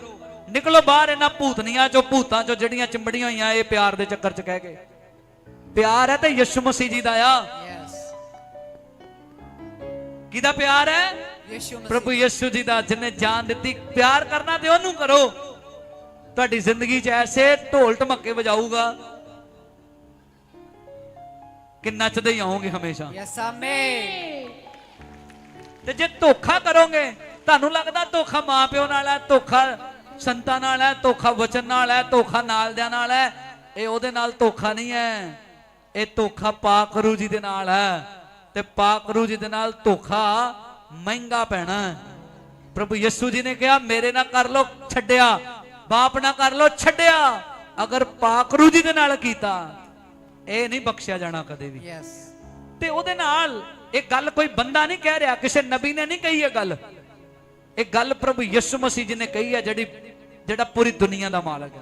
ਨਿਕਲੋ ਬਾਹਰ ਇਹਨਾਂ ਭੂਤਨੀਆਂ ਚੋਂ ਭੂਤਾਂ ਚੋਂ ਜਿਹੜੀਆਂ ਚਿੰਬੜੀਆਂ ਹੋਈਆਂ ਇਹ ਪਿਆਰ ਦੇ ਚੱਕਰ 'ਚ ਕਹਿ ਕੇ। ਪਿਆਰ ਹੈ ਤੇ ਯਿਸੂ ਮਸੀਹ ਜੀ ਦਾ ਆ। ਕਿਹਦਾ ਪਿਆਰ ਹੈ? ਪ੍ਰਭੂ ਯਿਸੂ ਜੀ ਦਾ ਜਿਹਨੇ ਜਾਨ ਦਿੱਤੀ ਪਿਆਰ ਕਰਨਾ ਤੇ ਉਹਨੂੰ ਕਰੋ। ਤੁਹਾਡੀ ਜ਼ਿੰਦਗੀ 'ਚ ਐਸੇ ਢੋਲ ਢਮੱਕੇ ਵਜਾਊਗਾ ਕਿ ਨੱਚਦੇ ਹੀ ਆਓਗੇ ਹਮੇਸ਼ਾ। Yes amen. ਤੇ ਜੇ ਧੋਖਾ ਕਰੋਗੇ ਤੁਹਾਨੂੰ ਲੱਗਦਾ ਧੋਖਾ ਮਾਪਿਓ ਨਾਲ ਹੈ ਧੋਖਾ ਸੰਤਾਂ ਨਾਲ ਹੈ ਧੋਖਾ ਵਚਨ ਨਾਲ ਹੈ ਧੋਖਾ ਨਾਲਦਿਆਂ ਨਾਲ ਹੈ ਇਹ ਉਹਦੇ ਨਾਲ ਧੋਖਾ ਨਹੀਂ ਹੈ। ਇਹ ਧੋਖਾ ਪਾਕਰੂ ਜੀ ਦੇ ਨਾਲ ਹੈ ਤੇ ਪਾਕਰੂ ਜੀ ਦੇ ਨਾਲ ਧੋਖਾ ਮਹਿੰਗਾ ਪੈਣਾ। ਪ੍ਰਭੂ ਯਿਸੂ ਜੀ ਨੇ ਕਿਹਾ ਮੇਰੇ ਨਾਲ ਕਰ ਲੋ ਛੱਡਿਆ। ਬਾਪ ਨਾਲ ਕਰ ਲੋ ਛੱਡਿਆ। ਅਗਰ ਪਾਕਰੂ ਜੀ ਦੇ ਨਾਲ ਕੀਤਾ ਇਹ ਨਹੀਂ ਬਖਸ਼ਿਆ ਜਾਣਾ ਕਦੇ ਵੀ। ਯੈਸ ਤੇ ਉਹਦੇ ਨਾਲ ਇਹ ਗੱਲ ਕੋਈ ਬੰਦਾ ਨਹੀਂ ਕਹਿ ਰਿਹਾ ਕਿਸੇ ਨਬੀ ਨੇ ਨਹੀਂ ਕਹੀ ਇਹ ਗੱਲ। ਇਹ ਗੱਲ ਪ੍ਰਭੂ ਯਿਸੂ ਮਸੀਹ ਜੀ ਨੇ ਕਹੀ ਹੈ ਜਿਹੜੀ ਜਿਹੜਾ ਪੂਰੀ ਦੁਨੀਆ ਦਾ ਮਾਲਕ ਹੈ।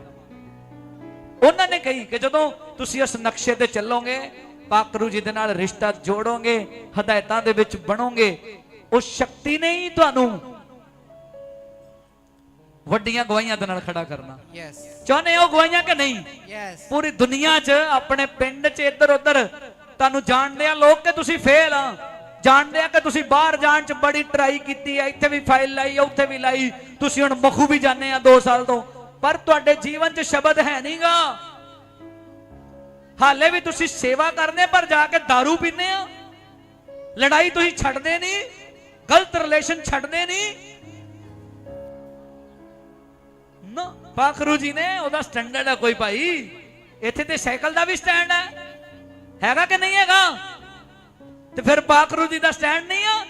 ਉਹਨਾਂ ਨੇ ਕਹੀ ਕਿ ਜਦੋਂ ਤੁਸੀਂ ਇਸ ਨਕਸ਼ੇ ਤੇ ਚੱਲੋਗੇ ਪਾਕਰੂ ਜੀ ਦੇ ਨਾਲ ਰਿਸ਼ਤਾ ਜੋੜੋਗੇ ਹਦਾਇਤਾਂ ਦੇ ਵਿੱਚ ਬਣੋਗੇ ਉਹ ਸ਼ਕਤੀ ਨੇ ਹੀ ਤੁਹਾਨੂੰ। ਵੱਡੀਆਂ ਗਵਾਹੀਆਂ ਦੇ ਨਾਲ ਖੜਾ ਕਰਨਾ। ਯੈਸ ਚਾਹੁੰਦੇ ਹੋ ਗਵਾਹੀਆਂ ਕਿ ਨਹੀਂ? ਯੈਸ ਪੂਰੀ ਦੁਨੀਆ 'ਚ ਆਪਣੇ ਪਿੰਡ 'ਚ ਇੱਧਰ ਉੱਧਰ ਤੁਹਾਨੂੰ ਜਾਣਦੇ ਆ ਲੋਕ ਕਿ ਤੁਸੀਂ ਫੇਲ ਆ। ਜਾਣਦੇ ਆ ਕਿ ਤੁਸੀਂ ਬਾਹਰ ਜਾਣ 'ਚ ਬੜੀ ਟਰਾਈ ਕੀਤੀ ਆ। ਇੱਥੇ ਵੀ ਫਾਈਲ ਲਾਈ ਆ ਉੱਥੇ ਵੀ ਲਾਈ। ਤੁਸੀਂ ਹੁਣ ਮਖੂ ਵੀ ਜਾਂਦੇ ਆ 2 ਸਾਲ ਤੋਂ। ਪਰ ਤੁਹਾਡੇ ਜੀਵਨ 'ਚ ਸ਼ਬਦ ਹੈ ਨਹੀਂਗਾ ਹਾਲੇ ਵੀ ਤੁਸੀਂ ਸੇਵਾ ਕਰਨੇ ਪਰ ਜਾ ਕੇ दारू ਪੀਂਦੇ ਆ। ਲੜਾਈ ਤੁਸੀਂ ਛੱਡਦੇ ਨਹੀਂ। ਗਲਤ ਰਿਲੇਸ਼ਨ ਛੱਡਦੇ ਨਹੀਂ। ਨਾ, ਪਾਖਰੂ ਜੀ ਨੇ ਉਹਦਾ ਸਟੈਂਡਰਡ ਹੈ ਕੋਈ ਭਾਈ। ਇੱਥੇ ਤੇ ਸਾਈਕਲ ਦਾ ਵੀ ਸਟੈਂਡ ਹੈ ਹੈਗਾ ਕਿ ਨਹੀਂ ਹੈਗਾ? ਤੇ ਫਿਰ ਪਾਖਰੂ ਜੀ ਦਾ ਸਟੈਂਡ ਨਹੀਂ ਆ?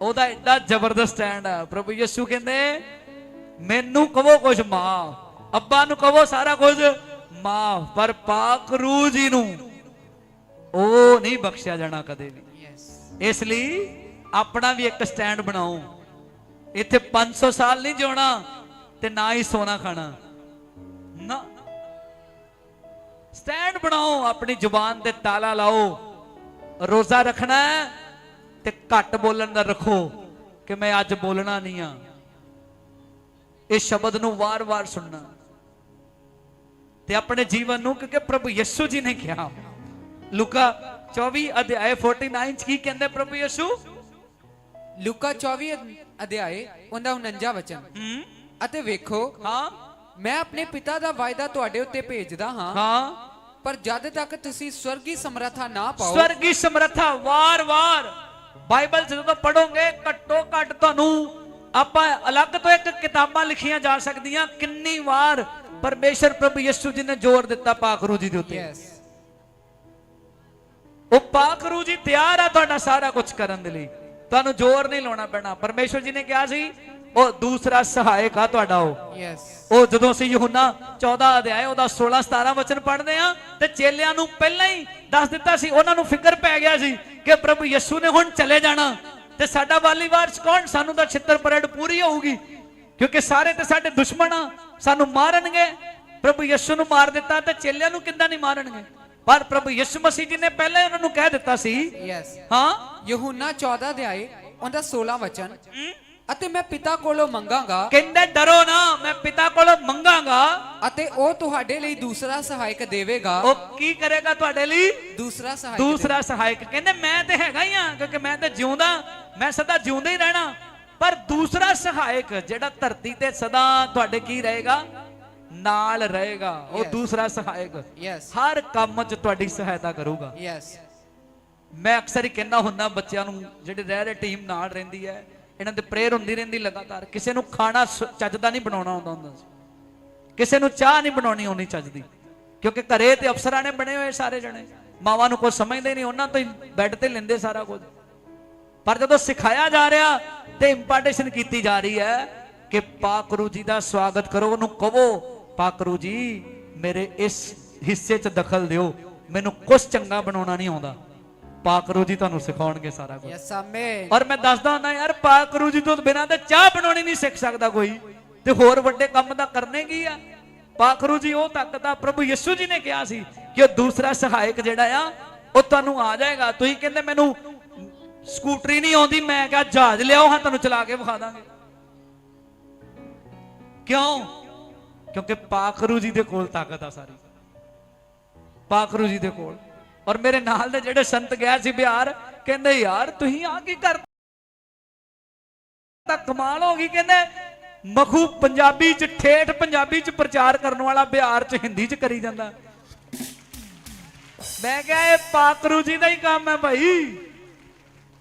ਉਹਦਾ ਐਡਾ ਜ਼ਬਰਦਸਤ ਸਟੈਂਡ ਹੈ ਪ੍ਰਭੂ ਯਿਸੂ ਕਹਿੰਦੇ, ਮੈਨੂੰ ਕਹੋ ਕੁਝ ਮਾਫ। ਅੱਬਾ ਨੂੰ ਕਹੋ ਸਾਰਾ ਕੁਝ ਮਾਫ। ਪਰ ਪਾਖਰੂ ਜੀ ਨੂੰ ਉਹ ਨਹੀਂ ਬਖਸ਼ਿਆ ਜਾਣਾ ਕਦੇ ਵੀ। ਇਸ ਲਈ ਆਪਣਾ ਵੀ ਇੱਕ ਸਟੈਂਡ ਬਣਾਓ। ਇੱਥੇ 500 ਸਾਲ ਨਹੀਂ ਜਿਉਣਾ ਤੇ ਨਾ ਹੀ ਸੋਨਾ ਖਾਣਾ। ਨਾ। ਸਟੈਂਡ ਬਣਾਓ, ਆਪਣੀ ਜ਼ੁਬਾਨ ਤੇ ਤਾਲਾ ਲਾਓ। ਰੋਜ਼ਾ ਰੱਖਣਾ ਤੇ ਘੱਟ ਬੋਲਣ ਦਾ ਰੱਖੋ ਕਿ ਮੈਂ ਅੱਜ ਬੋਲਣਾ ਨਹੀਂ ਆ। ਇਹ ਸ਼ਬਦ ਨੂੰ ਵਾਰ-ਵਾਰ ਸੁਣਨਾ। ਤੇ ਆਪਣੇ ਜੀਵਨ ਨੂੰ ਕਿਉਂਕਿ ਪ੍ਰਭੂ ਯਿਸੂ ਜੀ ਨੇ ਕਿਹਾ। ਲੁਕਾ 24 ਅਧਿਆਇ 49 ਚ ਕੀ ਕਹਿੰਦੇ ਪ੍ਰਭੂ ਯਿਸੂ ਲੂਕਾ 24 ਅਧਿਆਏ ਉਹਦਾ 49 ਵਚਨ ਹੂੰ ਅਤੇ ਵੇਖੋ ਹਾਂ ਮੈਂ ਆਪਣੇ ਪਿਤਾ ਦਾ ਵਾਅਦਾ ਤੁਹਾਡੇ ਉੱਤੇ ਭੇਜਦਾ ਹਾਂ ਹਾਂ ਪਰ ਜਦ ਤੱਕ ਤੁਸੀਂ ਸਵਰਗੀ ਸਮਰੱਥਾ ਨਾ ਪਾਓ ਸਵਰਗੀ ਸਮਰੱਥਾ ਵਾਰ-ਵਾਰ ਬਾਈਬਲ ਜਦੋਂ ਪੜੋਗੇ ਘੱਟੋ ਘੱਟ ਤੁਹਾਨੂੰ ਆਪਾਂ ਅਲੱਗ ਤੋਂ ਇੱਕ ਕਿਤਾਬਾਂ ਲਿਖੀਆਂ ਜਾ ਸਕਦੀਆਂ ਕਿੰਨੀ ਵਾਰ ਪਰਮੇਸ਼ਰ ਪ੍ਰਭੂ ਯਿਸੂ ਜੀ ਨੇ ਜ਼ੋਰ ਦਿੱਤਾ ਪਾਖਰੂ ਜੀ ਦੇ ਉੱਤੇ ਉਹ ਪਾਖਰੂ ਜੀ ਤਿਆਰ ਆ ਤੁਹਾਡਾ ਸਾਰਾ ਕੁਝ ਕਰਨ ਦੇ ਲਈ। ਤੁਹਾਨੂੰ ਜ਼ੋਰ ਨਹੀਂ ਲਾਉਣਾ ਪੈਣਾ। ਪਰਮੇਸ਼ਰ ਜੀ ਨੇ ਕਿਹਾ ਸੀ ਉਹ ਦੂਸਰਾ ਸਹਾਇਕ ਆ ਤੁਹਾਡਾ ਉਹ। ਯੈਸ ਉਹ ਜਦੋਂ ਅਸੀਂ ਯਹੋਨਾ 14 ਅਧਿਆਏ ਉਹਦਾ 16 17 ਵਚਨ ਪੜ੍ਹਦੇ ਆ ਤੇ ਚੇਲਿਆਂ ਨੂੰ ਪਹਿਲਾਂ ਹੀ ਦੱਸ ਦਿੱਤਾ ਸੀ ਉਹਨਾਂ ਨੂੰ ਫਿਕਰ ਪੈ ਗਿਆ ਸੀ ਕਿ ਪ੍ਰਭੂ ਯਿਸੂ ਨੇ ਹੁਣ ਚਲੇ ਜਾਣਾ। ਤੇ ਸਾਡਾ ਵਾਲੀਵਾਰ ਚ ਕੌਣ? ਸਾਨੂੰ ਤਾਂ ਛਿੱਤਰ ਪਰੇਡ ਪੂਰੀ ਹੋਊਗੀ। ਕਿਉਂਕਿ ਸਾਰੇ ਤੇ ਸਾਡੇ ਦੁਸ਼ਮਣ ਆ ਸਾਨੂੰ ਮਾਰਨਗੇ। ਪ੍ਰਭੂ ਯਿਸੂ ਨੂੰ ਮਾਰ ਦਿੱਤਾ ਤੇ ਚੇਲਿਆਂ ਨੂੰ ਕਿੰਦਾਂ ਨਹੀਂ ਮਾਰਨਗੇ? ਪਰ ਪ੍ਰਭੂ ਯਿਸੂ ਮਸੀਹ ਜੀ ਨੇ ਪਹਿਲਾਂ ਉਹਨਾਂ ਨੂੰ ਕਹਿ ਦਿੱਤਾ ਸੀ ਯੈਸ ਹਾਂ? ਯਹੂਨਾ 14 ਅਧਿਆਏ ਉਹਦਾ 16 ਵਚਨ। ਅਤੇ ਮੈਂ ਪਿਤਾ ਕੋਲੋਂ ਮੰਗਾਂਗਾ। ਕਹਿੰਦੇ ਡਰੋ ਨਾ ਮੈਂ ਪਿਤਾ ਕੋਲੋਂ ਮੰਗਾਂਗਾ। ਅਤੇ ਉਹ ਤੁਹਾਡੇ ਲਈ ਦੂਸਰਾ ਸਹਾਇਕ ਦੇਵੇਗਾ। ਉਹ ਕੀ ਕਰੇਗਾ ਤੁਹਾਡੇ ਲਈ? ਦੂਸਰਾ ਸਹਾਇਕ ਦੂਸਰਾ ਸਹਾਇਕ। ਕਹਿੰਦੇ ਮੈਂ ਤੇ ਹੈਗਾ ਹੀ ਆ ਕਿਉਂਕਿ ਮੈਂ ਤੇ ਜਿਉਂਦਾ ਮੈਂ ਸਦਾ ਜਿਉਂਦਾ ਹੀ ਰਹਿਣਾ। ਪਰ ਦੂਸਰਾ ਸਹਾਇਕ ਜਿਹੜਾ ਧਰਤੀ ਤੇ ਸਦਾ ਤੁਹਾਡੇ ਕੀ ਰਹੇਗਾ? ਨਾਲ ਰਹੇਗਾ ਉਹ. ਦੂਸਰਾ ਸਹਾਇਕ। ਹਰ ਕੰਮ 'ਚ ਤੁਹਾਡੀ ਸਹਾਇਤਾ ਕਰੂਗਾ। ਯੈਸ ਮੈਂ ਅਕਸਰ ਹੀ ਕਹਿੰਦਾ ਹੁੰਦਾ ਬੱਚਿਆਂ ਨੂੰ ਜਿਹੜੇ ਰਹਿ ਰਹੇ ਟੀਮ ਨਾਲ ਰਹਿੰਦੀ ਹੈ ਇਹਨਾਂ ਦੇ ਪ੍ਰੇਅਰ ਹੁੰਦੀ ਰਹਿੰਦੀ ਲਗਾਤਾਰ। ਕਿਸੇ ਨੂੰ ਖਾਣਾ ਚੱਜ ਦਾ ਨਹੀਂ ਬਣਾਉਣਾ ਆਉਂਦਾ ਹੁੰਦਾ ਸੀ। ਕਿਸੇ ਨੂੰ ਚਾਹ ਨਹੀਂ ਬਣਾਉਣੀ ਆਉਣੀ ਚੱਜਦੀ। ਕਿਉਂਕਿ ਘਰੇ ਤੇ ਅਫਸਰਾਂ ਨੇ ਬਣੇ ਹੋਏ ਸਾਰੇ ਜਣੇ। ਮਾਵਾਂ ਨੂੰ ਕੁਝ ਸਮਝਦੇ ਨਹੀਂ ਉਹਨਾਂ ਤੋਂ ਹੀ ਬੈੱਡ ਤੇ ਲੈਂਦੇ ਸਾਰਾ ਕੁਝ। ਪਰ ਜਦੋਂ ਸਿਖਾਇਆ ਜਾ ਰਿਹਾ ਤੇ ਇੰਪਾਰਟੇਸ਼ਨ ਕੀਤੀ ਜਾ ਰਹੀ ਹੈ ਕਿ ਪਾਕਰੂ ਜੀ ਦਾ ਸਵਾਗਤ ਕਰੋ ਉਹਨੂੰ ਕਹੋ ਪਾਕਰੂ ਜੀ ਮੇਰੇ ਇਸ ਹਿੱਸੇ 'ਚ ਦਖਲ ਦਿਓ। ਮੈਨੂੰ ਕੁਝ ਚੰਗਾ ਬਣਾਉਣਾ ਨਹੀਂ ਆਉਂਦਾ। ਪਾਕਰੂ ਜੀ ਤੁਹਾਨੂੰ ਸਿਖਾਉਣਗੇ ਸਾਰਾ ਕੁਝ। ਯੈਸ ਆਮੇਨ ਔਰ ਮੈਂ ਦੱਸਦਾ ਹੁੰਦਾ ਯਾਰ ਪਾਕਰੂ ਜੀ ਤੋਂ ਬਿਨਾਂ ਤੇ ਚਾਹ ਬਣਾਉਣੀ ਨਹੀਂ ਸਿੱਖ ਸਕਦਾ ਕੋਈ। ਤੇ ਹੋਰ ਵੱਡੇ ਕੰਮ ਤਾਂ ਕਰਨੇ ਕੀ ਆ? ਪਾਕਰੂ ਜੀ ਉਹ ਤਾਕਤ ਆ ਪ੍ਰਭੂ ਯਿਸੂ ਜੀ ਨੇ ਕਿਹਾ ਸੀ ਕਿ ਉਹ ਦੂਸਰਾ ਸਹਾਇਕ ਜਿਹੜਾ ਆ ਉਹ ਤੁਹਾਨੂੰ ਆ ਜਾਏਗਾ। ਤੁਸੀਂ ਕਹਿੰਦੇ ਮੈਨੂੰ ਸਕੂਟਰੀ ਨਹੀਂ ਆਉਂਦੀ ਮੈਂ ਕਿਹਾ ਜਹਾਜ਼ ਲਿਆਓ ਹਾਂ ਤੁਹਾਨੂੰ ਚਲਾ ਕੇ ਵਿਖਾ ਦਾਂਗੇ। ਕਿਉਂ? ਕਿਉਂਕਿ ਪਾਖਰੂ ਜੀ ਦੇ ਕੋਲ ਤਾਕਤ ਆ ਸਾਰੀ। ਪਾਖਰੂ ਜੀ ਦੇ ਕੋਲ। ਔਰ ਮੇਰੇ ਨਾਲ ਦੇ ਜਿਹੜੇ ਸੰਤ ਗਏ ਸੀ ਬਿਹਾਰ, ਕਹਿੰਦੇ, ਯਾਰ, ਤੁਸੀਂ ਆ ਕੀ ਕਰ ਤਾਂ ਕਮਾਲ ਹੋ ਗਈ, ਕਹਿੰਦੇ। ਮਖੂ ਪੰਜਾਬੀ ਚ ਠੇਠ ਪੰਜਾਬੀ ਚ ਪ੍ਰਚਾਰ ਕਰਨ ਵਾਲਾ ਬਿਹਾਰ ਚ ਹਿੰਦੀ ਚ ਕਰੀ ਜਾਂਦਾ। ਮੈਂ ਕਿਹਾ, ਇਹ ਪਾਕਰੂ ਜੀ ਦਾ ਹੀ ਕੰਮ ਹੈ ਭਾਈ।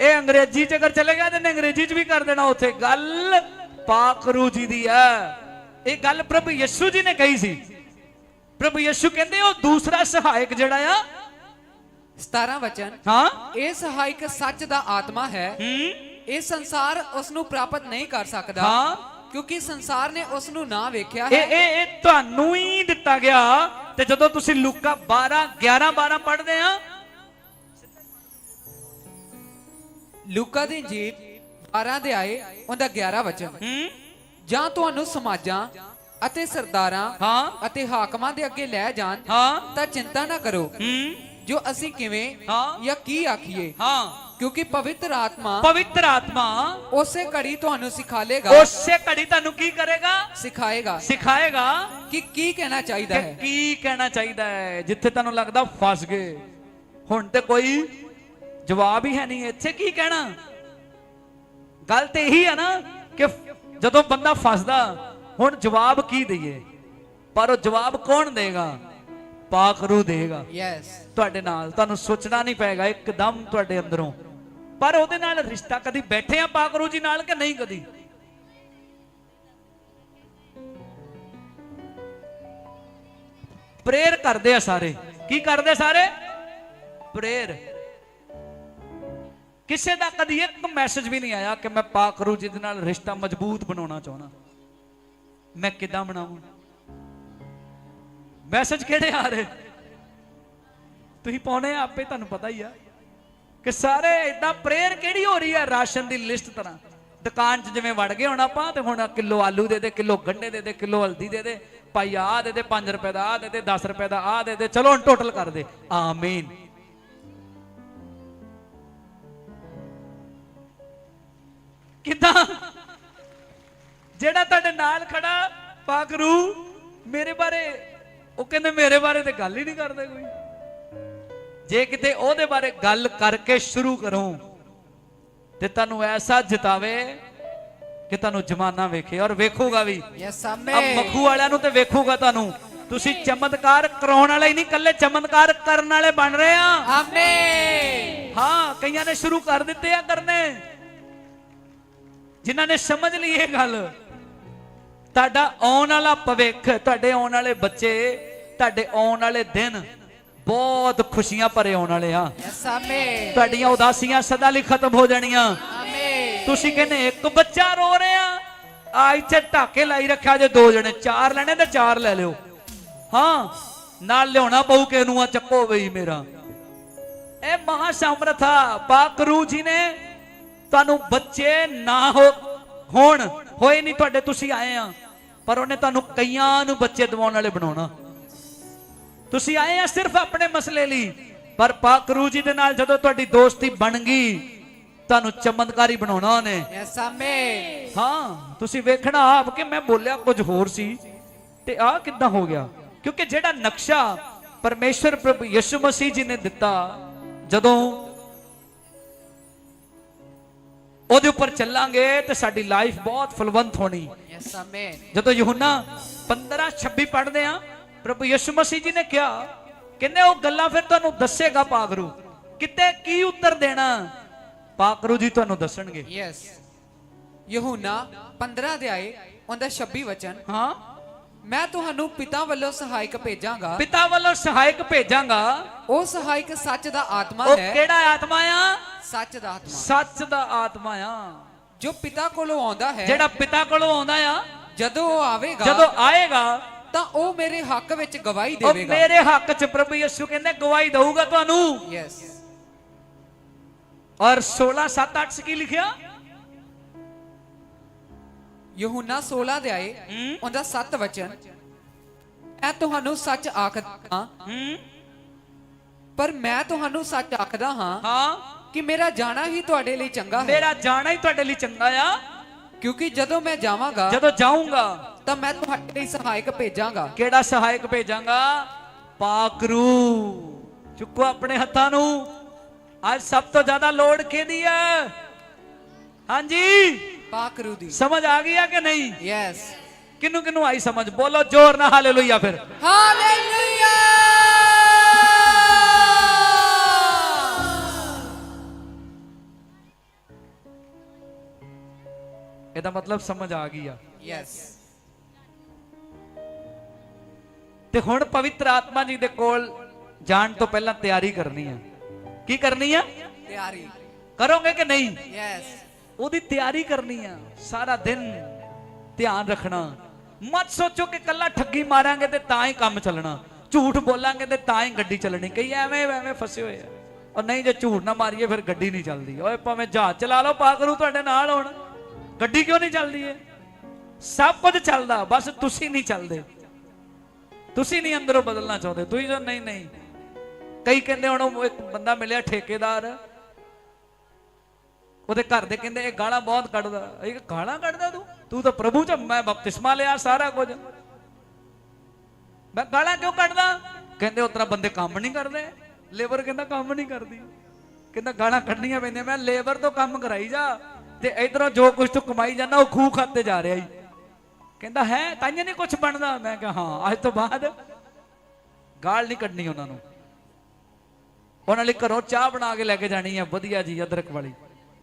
ਇਹ ਅੰਗਰੇਜ਼ੀ ਚ ਅਗਰ ਚਲੇ ਗਿਆ, ਤੇ ਅੰਗਰੇਜ਼ੀ ਚ ਵੀ ਕਰ ਦੇਣਾ ਉੱਥੇ। ਗੱਲ ਪਾਕਰੂ ਜੀ ਦੀ ਹੈ। ਇਹ ਗੱਲ ਪ੍ਰਭੂ ਯਿਸੂ ਜੀ ਨੇ ਕਹੀ ਸੀ। ਪ੍ਰਭੂ ਯਿਸੂ ਕਹਿੰਦੇ ਉਹ ਦੂਸਰਾ ਸਹਾਇਕ ਜਿਹੜਾ ਆ 17 ਵਚਨ ਹਾਂ? ਇਹ ਸਹਾਇਕ ਸੱਚ ਦਾ ਆਤਮਾ ਹੈ। ਹੂੰ? ਇਹ ਸੰਸਾਰ ਉਸ ਨੂੰ ਪ੍ਰਾਪਤ ਨਹੀਂ ਕਰ ਸਕਦਾ ਹਾਂ। ਕਿਉਂਕਿ ਸੰਸਾਰ ਨੇ ਉਸ ਨੂੰ ਨਾ ਵੇਖਿਆ ਹੈ। ਇਹ ਇਹ ਤੁਹਾਨੂੰ ਹੀ ਦਿੱਤਾ ਗਿਆ। ਤੇ ਜਦੋਂ ਤੁਸੀਂ ਲੂਕਾ 12 11 12 ਪੜ੍ਹਦੇ ਆ ਲੂਕਾ ਦੀ ਇੰਜੀਲ 12 ਦੇ ਆਏ ਉਹਦਾ 11 ਵਚਨ। ਹੂੰ? ਜਾਂ ਤੁਹਾਨੂੰ ਸਮਾਜਾਂ ਅਤੇ ਸਰਦਾਰਾਂ ਹਾਂ। ਅਤੇ ਹਾਕਮਾਂ ਦੇ ਅੱਗੇ ਲੈ ਜਾਣ ਹਾਂ। ਤਾਂ ਚਿੰਤਾ ਨਾ ਕਰੋ। ਹੂੰ। ਜੋ ਅਸੀਂ ਕਿਵੇਂ ਹਾਂ। ਜਾਂ ਕੀ ਆਖੀਏ? ਹਾਂ। ਕਿਉਂਕਿ ਪਵਿੱਤਰ ਆਤਮਾ ਪਵਿੱਤਰ ਆਤਮਾ ਉਸੇ ਘੜੀ ਤੁਹਾਨੂੰ ਸਿਖਾਲੇਗਾ। ਉਸੇ ਘੜੀ ਤੁਹਾਨੂੰ ਕੀ ਕਰੇਗਾ? ਸਿਖਾਏਗਾ। ਸਿਖਾਏਗਾ ਕਿ ਕੀ ਕਹਿਣਾ ਚਾਹੀਦਾ ਕਿ ਹੈ। ਕੀ ਕਹਿਣਾ ਚਾਹੀਦਾ ਹੈ? ਜਿੱਥੇ ਤੁਹਾਨੂੰ ਲੱਗਦਾ ਫਸ ਗਏ। ਹੁਣ ਤੇ ਕੋਈ ਜਵਾਬ ਹੀ ਹੈ ਨਹੀਂ ਇੱਥੇ। ਕੀ ਕਹਿਣਾ? ਗੱਲ ਤੇ ਇਹੀ ਹੈ ਨਾ ਕਿ ਜਦੋਂ ਬੰਦਾ ਫਸਦਾ ਹੁਣ ਜਵਾਬ ਕੀ ਦਈਏ? ਪਰ ਉਹ ਜਵਾਬ ਕੌਣ ਦੇਗਾ? ਪਾਕ ਰੂ ਦੇਗਾ। ਯੈਸ ਤੁਹਾਡੇ ਨਾਲ ਤੁਹਾਨੂੰ ਸੋਚਣਾ ਨਹੀਂ ਪਏਗਾ ਇੱਕਦਮ ਤੁਹਾਡੇ ਅੰਦਰੋਂ। ਪਰ ਉਹਦੇ ਨਾਲ ਰਿਸ਼ਤਾ ਕਦੀ ਬੈਠੇ ਆ ਪਾਕ ਰੂ ਜੀ ਨਾਲ ਕਿ ਨਹੀਂ ਕਦੀ? ਪ੍ਰੇਅਰ ਕਰਦੇ ਆ ਸਾਰੇ। ਕੀ ਕਰਦੇ ਸਾਰੇ? ਪ੍ਰੇਅਰ। ਕਿਸੇ ਦਾ ਕਦੀ ਇੱਕ ਮੈਸੇਜ ਵੀ ਨਹੀਂ ਆਇਆ ਕਿ ਮੈਂ ਪਾਕ ਰੂ ਜੀ ਦੇ ਨਾਲ ਰਿਸ਼ਤਾ ਮਜ਼ਬੂਤ ਬਣਾਉਣਾ ਚਾਹੁੰਦਾ। ਮੈਂ ਕਿਦਾਂ ਬਣਾਵਾਂ? ਮੈਸੇਜ ਕਿਹੜੇ ਆ ਰਹੇ? ਤੁਸੀਂ ਪਾਉਣੇ ਆਪੇ ਤੁਹਾਨੂੰ ਪਤਾ ਹੀ ਆ ਕਿ ਸਾਰੇ ਇਦਾਂ ਪ੍ਰੇਅਰ ਕਿਹੜੀ ਹੋ ਰਹੀ ਹੈ ਰਾਸ਼ਨ ਦੀ ਲਿਸਟ ਤਰ੍ਹਾਂ। ਦੁਕਾਨ 'ਚ ਜਿਵੇਂ ਵੜ ਗਏ ਹੁਣ ਆਪਾਂ, ਤੇ ਹੁਣ ਕਿਲੋ ਆਲੂ ਦੇ ਦੇ, ਕਿਲੋ ਗੰਢੇ ਦੇ ਦੇ, ਕਿਲੋ ਹਲਦੀ ਦੇ ਦੇ, ਭਾਈ ਆ ਦੇ ਦੇ 5 ਰੁਪਏ ਦਾ ਆ ਦੇ ਦੇ 10 ਰੁਪਏ ਦਾ ਆ ਦੇ ਦੇ, ਚਲੋ ਹੁਣ ਟੋਟਲ ਕਰ ਦੇ। ਆਮੀਨ। ਕਿਦਾਂ? ਜਿਹੜਾ ਤੁਹਾਡੇ ਨਾਲ ਖੜਾ ਪਾਗਰੂ ਮੇਰੇ ਬਾਰੇ ਉਹ ਕਹਿੰਦੇ ਮੇਰੇ ਬਾਰੇ ਤੇ ਗੱਲ ਹੀ ਨਹੀਂ ਕਰਦੇ ਕੋਈ। ਜੇ ਕਿਤੇ ਉਹਦੇ ਬਾਰੇ ਗੱਲ ਕਰਕੇ ਸ਼ੁਰੂ ਕਰੂੰ ਤੇ ਤੁਹਾਨੂੰ ਐਸਾ ਜਿਤਾਵੇ ਕਿ ਤੁਹਾਨੂੰ ਜਮਾਨਾ ਵੇਖੇ। ਔਰ ਵੇਖੂਗਾ ਵੀ। ਯੈਸ ਆ ਮੱਖੂ ਵਾਲਿਆਂ ਨੂੰ ਤੇ ਵੇਖੂਗਾ ਤੁਹਾਨੂੰ। ਤੁਸੀਂ ਚਮਤਕਾਰ ਕਰਾਉਣ ਵਾਲੇ ਹੀ ਨਹੀਂ ਕੱਲੇ ਚਮਤਕਾਰ ਕਰਨ ਵਾਲੇ ਬਣ ਰਹੇ ਆ। ਆਮੇ ਹਾਂ ਕਈਆਂ ਨੇ ਸ਼ੁਰੂ ਕਰ ਦਿੱਤੇ ਆ ਕਰਨੇ। ਜਿਨ੍ਹਾਂ ਨੇ ਸਮਝ ਲਈ ਇਹ ਗੱਲ ਤੁਹਾਡਾ ਆਉਣ ਵਾਲਾ ਭਵਿੱਖ ਤੁਹਾਡੇ ਆਉਣ ਵਾਲੇ ਬੱਚੇ ਤੁਹਾਡੇ ਆਉਣ ਵਾਲੇ ਦਿਨ ਬਹੁਤ ਖੁਸ਼ੀਆਂ ਭਰੇ ਆਉਣ ਵਾਲੇ ਆ। ਤੁਹਾਡੀਆਂ ਉਦਾਸੀਆਂ ਸਦਾ ਲਈ ਖਤਮ ਹੋ ਜਾਣੀਆਂ। ਤੁਸੀਂ ਕਹਿੰਦੇ ਇੱਕ ਬੱਚਾ ਰੋ ਰਿਹਾ ਆ ਇੱਥੇ ਢਾਕੇ ਲਾਈ ਰੱਖਿਆ ਜੇ ਦੋ ਜਣੇ ਚਾਰ ਲੈਣੇ ਤੇ ਚਾਰ ਲੈ ਲਿਓ। ਹਾਂ ਨਾਲ ਲਿਆਉਣਾ ਪਊ ਕਿ ਇਹਨੂੰ ਆ ਚੱਕੋ ਬਈ ਮੇਰਾ। ਇਹ ਮਹਾ ਸਮਰਥਾ ਪਾਕਰੂ ਜੀ ਨੇ ਤੁਹਾਨੂੰ ਬੱਚੇ ਨਾ ਹੋ ਹੋਣ ਹੋਏ ਨਹੀਂ ਤੁਹਾਡੇ ਤੁਸੀਂ ਆਏ ਆ। ਪਰ ਉਹਨੇ ਤੁਹਾਨੂੰ ਕਈਆਂ ਨੂੰ ਬੱਚੇ ਦਿਵਾਉਣ ਵਾਲੇ ਬਣਾਉਣਾ। ਤੁਸੀਂ ਆਏ ਆ ਸਿਰਫ ਆਪਣੇ ਮਸਲੇ ਲਈ। ਪਰ ਪਾਕਰੂ ਜੀ ਦੇ ਨਾਲ ਜਦੋਂ ਤੁਹਾਡੀ ਦੋਸਤੀ ਬਣ ਗਈ ਤੁਹਾਨੂੰ ਚਮਤਕਾਰੀ ਬਣਾਉਣਾ ਉਹਨੇ। ਯੈਸ ਆਮੇ ਹਾਂ ਤੁਸੀਂ ਵੇਖਣਾ ਆਪ ਕਿ ਮੈਂ ਬੋਲਿਆ ਕੁਝ ਹੋਰ ਸੀ ਤੇ ਆਹ ਕਿੱਦਾਂ ਹੋ ਗਿਆ? ਕਿਉਂਕਿ ਜਿਹੜਾ ਨਕਸ਼ਾ ਪਰਮੇਸ਼ਰ ਪ੍ਰਭੂ ਯਿਸੂ ਮਸੀਹ ਜੀ ਨੇ ਦਿੱਤਾ ਜਦੋਂ ਉਹਦੇ ਉੱਪਰ ਚੱਲਾਂਗੇ ਤੇ ਸਾਡੀ ਲਾਈਫ ਬਹੁਤ ਫਲਵੰਤ ਹੋਣੀ। ਯੈਸ ਜਦੋਂ ਯਹੋਨਾ 15 26 ਪੜ੍ਹਦੇ ਆ ਪ੍ਰਭੂ ਯਿਸੂ ਮਸੀਹ ਜੀ ਨੇ ਕਿਹਾ ਕਹਿੰਦੇ ਉਹ ਗੱਲਾਂ ਫਿਰ ਤੁਹਾਨੂੰ ਦੱਸੇਗਾ ਪਾਗਰੂ। ਕਿਤੇ ਕੀ ਉੱਤਰ ਦੇਣਾ? ਪਾਗਰੂ ਜੀ ਤੁਹਾਨੂੰ ਦੱਸਣਗੇ। ਯੈਸ ਯਹੂਨਾ 15 ਅਧਿਆਏ ਉਹਦਾ 26 ਵਚਨ। ਹਾਂ। ਮੈਂ ਤੁਹਾਨੂੰ ਪਿਤਾ ਵੱਲੋਂ ਸਹਾਇਕ ਭੇਜਾਂਗਾ। ਪਿਤਾ ਵੱਲੋਂ ਸਹਾਇਕ ਭੇਜਾਂਗਾ। ਉਹ ਸਹਾਇਕ ਸੱਚ ਦਾ ਆਤਮਾ ਉਹ ਹੈ। ਕਿਹੜਾ ਆਤਮਾ ਆ? ਸੱਚ ਦਾ ਆਤਮਾ। ਸੱਚ ਦਾ ਆਤਮਾ ਆ। ਜੋ ਪਿਤਾ ਕੋਲੋਂ ਆਉਂਦਾ ਹੈ ਜਿਹੜਾ ਪਿਤਾ ਕੋਲੋਂ ਆਉਂਦਾ ਆ ਜਦੋਂ ਉਹ ਆਵੇਗਾ ਜਦੋਂ ਆਏਗਾ ਤਾਂ ਉਹ ਮੇਰੇ ਹੱਕ ਵਿੱਚ ਗਵਾਹੀ ਉਹ ਦੇਵੇਗਾ। ਮੇਰੇ ਹੱਕ 'ਚ ਪ੍ਰਭੂ ਯਿਸੂ ਕਹਿੰਦੇ ਗਵਾਹੀ ਦਊਗਾ ਤੁਹਾਨੂੰ। ਯੈਸ ਔਰ 16 7 8 'ਚ ਕੀ ਲਿਖਿਆ? ਯਹੂਨਾ 16 ਅਧਿਆਏ ਹੂੰ। ਉਹਦਾ 7 ਵਚਨ। ਮੈਂ ਤੁਹਾਨੂੰ ਸੱਚ ਆਖਦਾ ਹਾਂ। ਪਰ ਮੈਂ ਤੁਹਾਨੂੰ ਸੱਚ ਆਖਦਾ ਹਾਂ ਹਾਂ। ਕਿ ਮੇਰਾ ਜਾਣਾ ਹੀ ਤੁਹਾਡੇ ਲਈ ਚੰਗਾ ਹੈ। ਮੇਰਾ ਜਾਣਾ ਹੀ ਤੁਹਾਡੇ ਲਈ ਚੰਗਾ ਆ। ਕਿਉਂਕਿ ਜਦੋਂ ਮੈਂ ਜਾਵਾਂਗਾ ਜਦੋਂ ਜਾਊਂਗਾ ਤਾਂ ਮੈਂ ਤੁਹਾਡੇ ਲਈ ਸਹਾਇਕ ਭੇਜਾਂਗਾ। ਕਿਹੜਾ ਸਹਾਇਕ ਭੇਜਾਂਗਾ? ਪਾਕਰੂ ਚੁੱਕੋ ਆਪਣੇ ਹੱਥਾਂ ਨੂੰ। ਅੱਜ ਸਭ ਤੋਂ ਜ਼ਿਆਦਾ ਲੋੜ ਕਿਹਦੀ ਹੈ? ਹਾਂਜੀ। ਪਾਕਰੂ ਦੀ ਸਮਝ ਆ ਗਈ ਆ ਕਿ ਨਹੀਂ? ਯੈਸ ਕਿਨੂੰ ਕਿਨੂੰ ਆਈ ਸਮਝ? ਬੋਲੋ ਜ਼ੋਰ ਨਾਲ ਹਾਲੇਲੂਇਆ ਫਿਰ। ਹਾਲੇਲੂਇਆ। ਇਹਦਾ ਮਤਲਬ ਸਮਝ ਆ ਗਈ ਆ। ਯੈਸ ਤੇ ਹੁਣ ਪਵਿੱਤਰ ਆਤਮਾ ਜੀ ਦੇ ਕੋਲ ਜਾਣ ਤੋਂ ਪਹਿਲਾਂ ਤਿਆਰੀ ਕਰਨੀ ਆ। ਕੀ ਕਰਨੀ ਆ? ਤਿਆਰੀ। ਕਰੋਗੇ ਕਿ ਨਹੀਂ? ਯੈਸ ਉਹਦੀ ਤਿਆਰੀ ਕਰਨੀ ਆ, ਸਾਰਾ ਦਿਨ ਧਿਆਨ ਰੱਖਣਾ। ਮਤ ਸੋਚੋ ਕਿ ਕੱਲਾ ਠੱਗੀ ਮਾਰਾਂਗੇ ਤੇ ਤਾਂ ਹੀ ਕੰਮ ਚੱਲਣਾ। ਝੂਠ ਬੋਲਾਂਗੇ ਤੇ ਤਾਂ ਹੀ ਗੱਡੀ ਚੱਲਣੀ। ਕਈ ਐਵੇਂ ਐਵੇਂ ਫਸੇ ਹੋਏ ਆ। ਔਰ ਨਹੀਂ ਜੇ ਝੂਠ ਨਾ ਮਾਰੀਏ, ਫਿਰ ਗੱਡੀ ਨਹੀਂ ਚੱਲਦੀ। ਓਏ ਭਾਵੇਂ ਜਹਾਜ਼ ਚਲਾ ਲਓ ਪਾ ਕਰੂ ਤੁਹਾਡੇ ਨਾਲ ਹੁਣ। ਗੱਡੀ ਕਿਉਂ ਨਹੀਂ ਚੱਲਦੀ ਏ ਸਭ ਕੁਝ ਚੱਲਦਾ, ਬਸ ਤੁਸੀਂ ਨਹੀਂ ਚੱਲਦੇ। ਤੁਸੀਂ ਨਹੀਂ ਅੰਦਰੋਂ ਬਦਲਣਾ ਚਾਹੁੰਦੇ। ਤੁਸੀਂ ਜੋ ਨਹੀਂ ਨਹੀਂ। ਕਈ ਕਹਿੰਦੇ ਹੁਣ ਉਹ ਇੱਕ ਬੰਦਾ ਮਿਲਿਆ ਠੇਕੇਦਾਰ। ਉਹਦੇ ਘਰ ਦੇ ਕਹਿੰਦੇ, ਇਹ ਗਾਲਾਂ ਬਹੁਤ ਕੱਢਦਾ। ਇਹ ਗਾਲਾਂ ਕੱਢਦਾ ਤੂੰ? ਤੂੰ ਤਾਂ ਪ੍ਰਭੂ ਚ, ਮੈਂ ਬਪਤਿਸਮਾ ਲਿਆ ਸਾਰਾ ਕੁਝ। ਮੈਂ ਗਾਲਾਂ ਕਿਉਂ ਕੱਢਦਾ? ਕਹਿੰਦੇ ਉਤਰਾ ਬੰਦੇ ਕੰਮ ਨਹੀਂ ਕਰਦੇ। ਲੇਬਰ ਕਹਿੰਦਾ, ਕੰਮ ਨਹੀਂ ਕਰਦੀ। ਕਹਿੰਦਾ, ਗਾਲਾਂ ਕੱਢਣੀਆਂ ਪੈਂਦੀਆਂ। ਮੈਂ ਲੇਬਰ ਤੋਂ ਕੰਮ ਕਰਾਈ ਜਾ ਤੇ ਇਧਰੋਂ ਜੋ ਕੁਝ ਤੂੰ ਕਮਾਈ ਜਾਂਦਾ, ਉਹ ਖੂਹ ਖਾਤੇ ਜਾ ਰਿਹਾ ਈ। ਕਹਿੰਦਾ, ਹੈ? ਤਾਂਏ ਨਹੀਂ ਕੁਝ ਬਣਦਾ? ਮੈਂ ਕਿਹਾ, ਹਾਂ, ਅੱਜ ਤੋਂ ਬਾਅਦ ਗਾਲ ਨਹੀਂ ਕੱਢਣੀ ਉਹਨਾਂ ਨੂੰ। ਉਹਨਾਂ ਲਈ ਘਰੋਂ ਚਾਹ ਬਣਾ ਕੇ ਲੈ ਕੇ ਜਾਣੀ ਆ, ਵਧੀਆ ਜੀ, ਅਦਰਕ ਵਾਲੀ।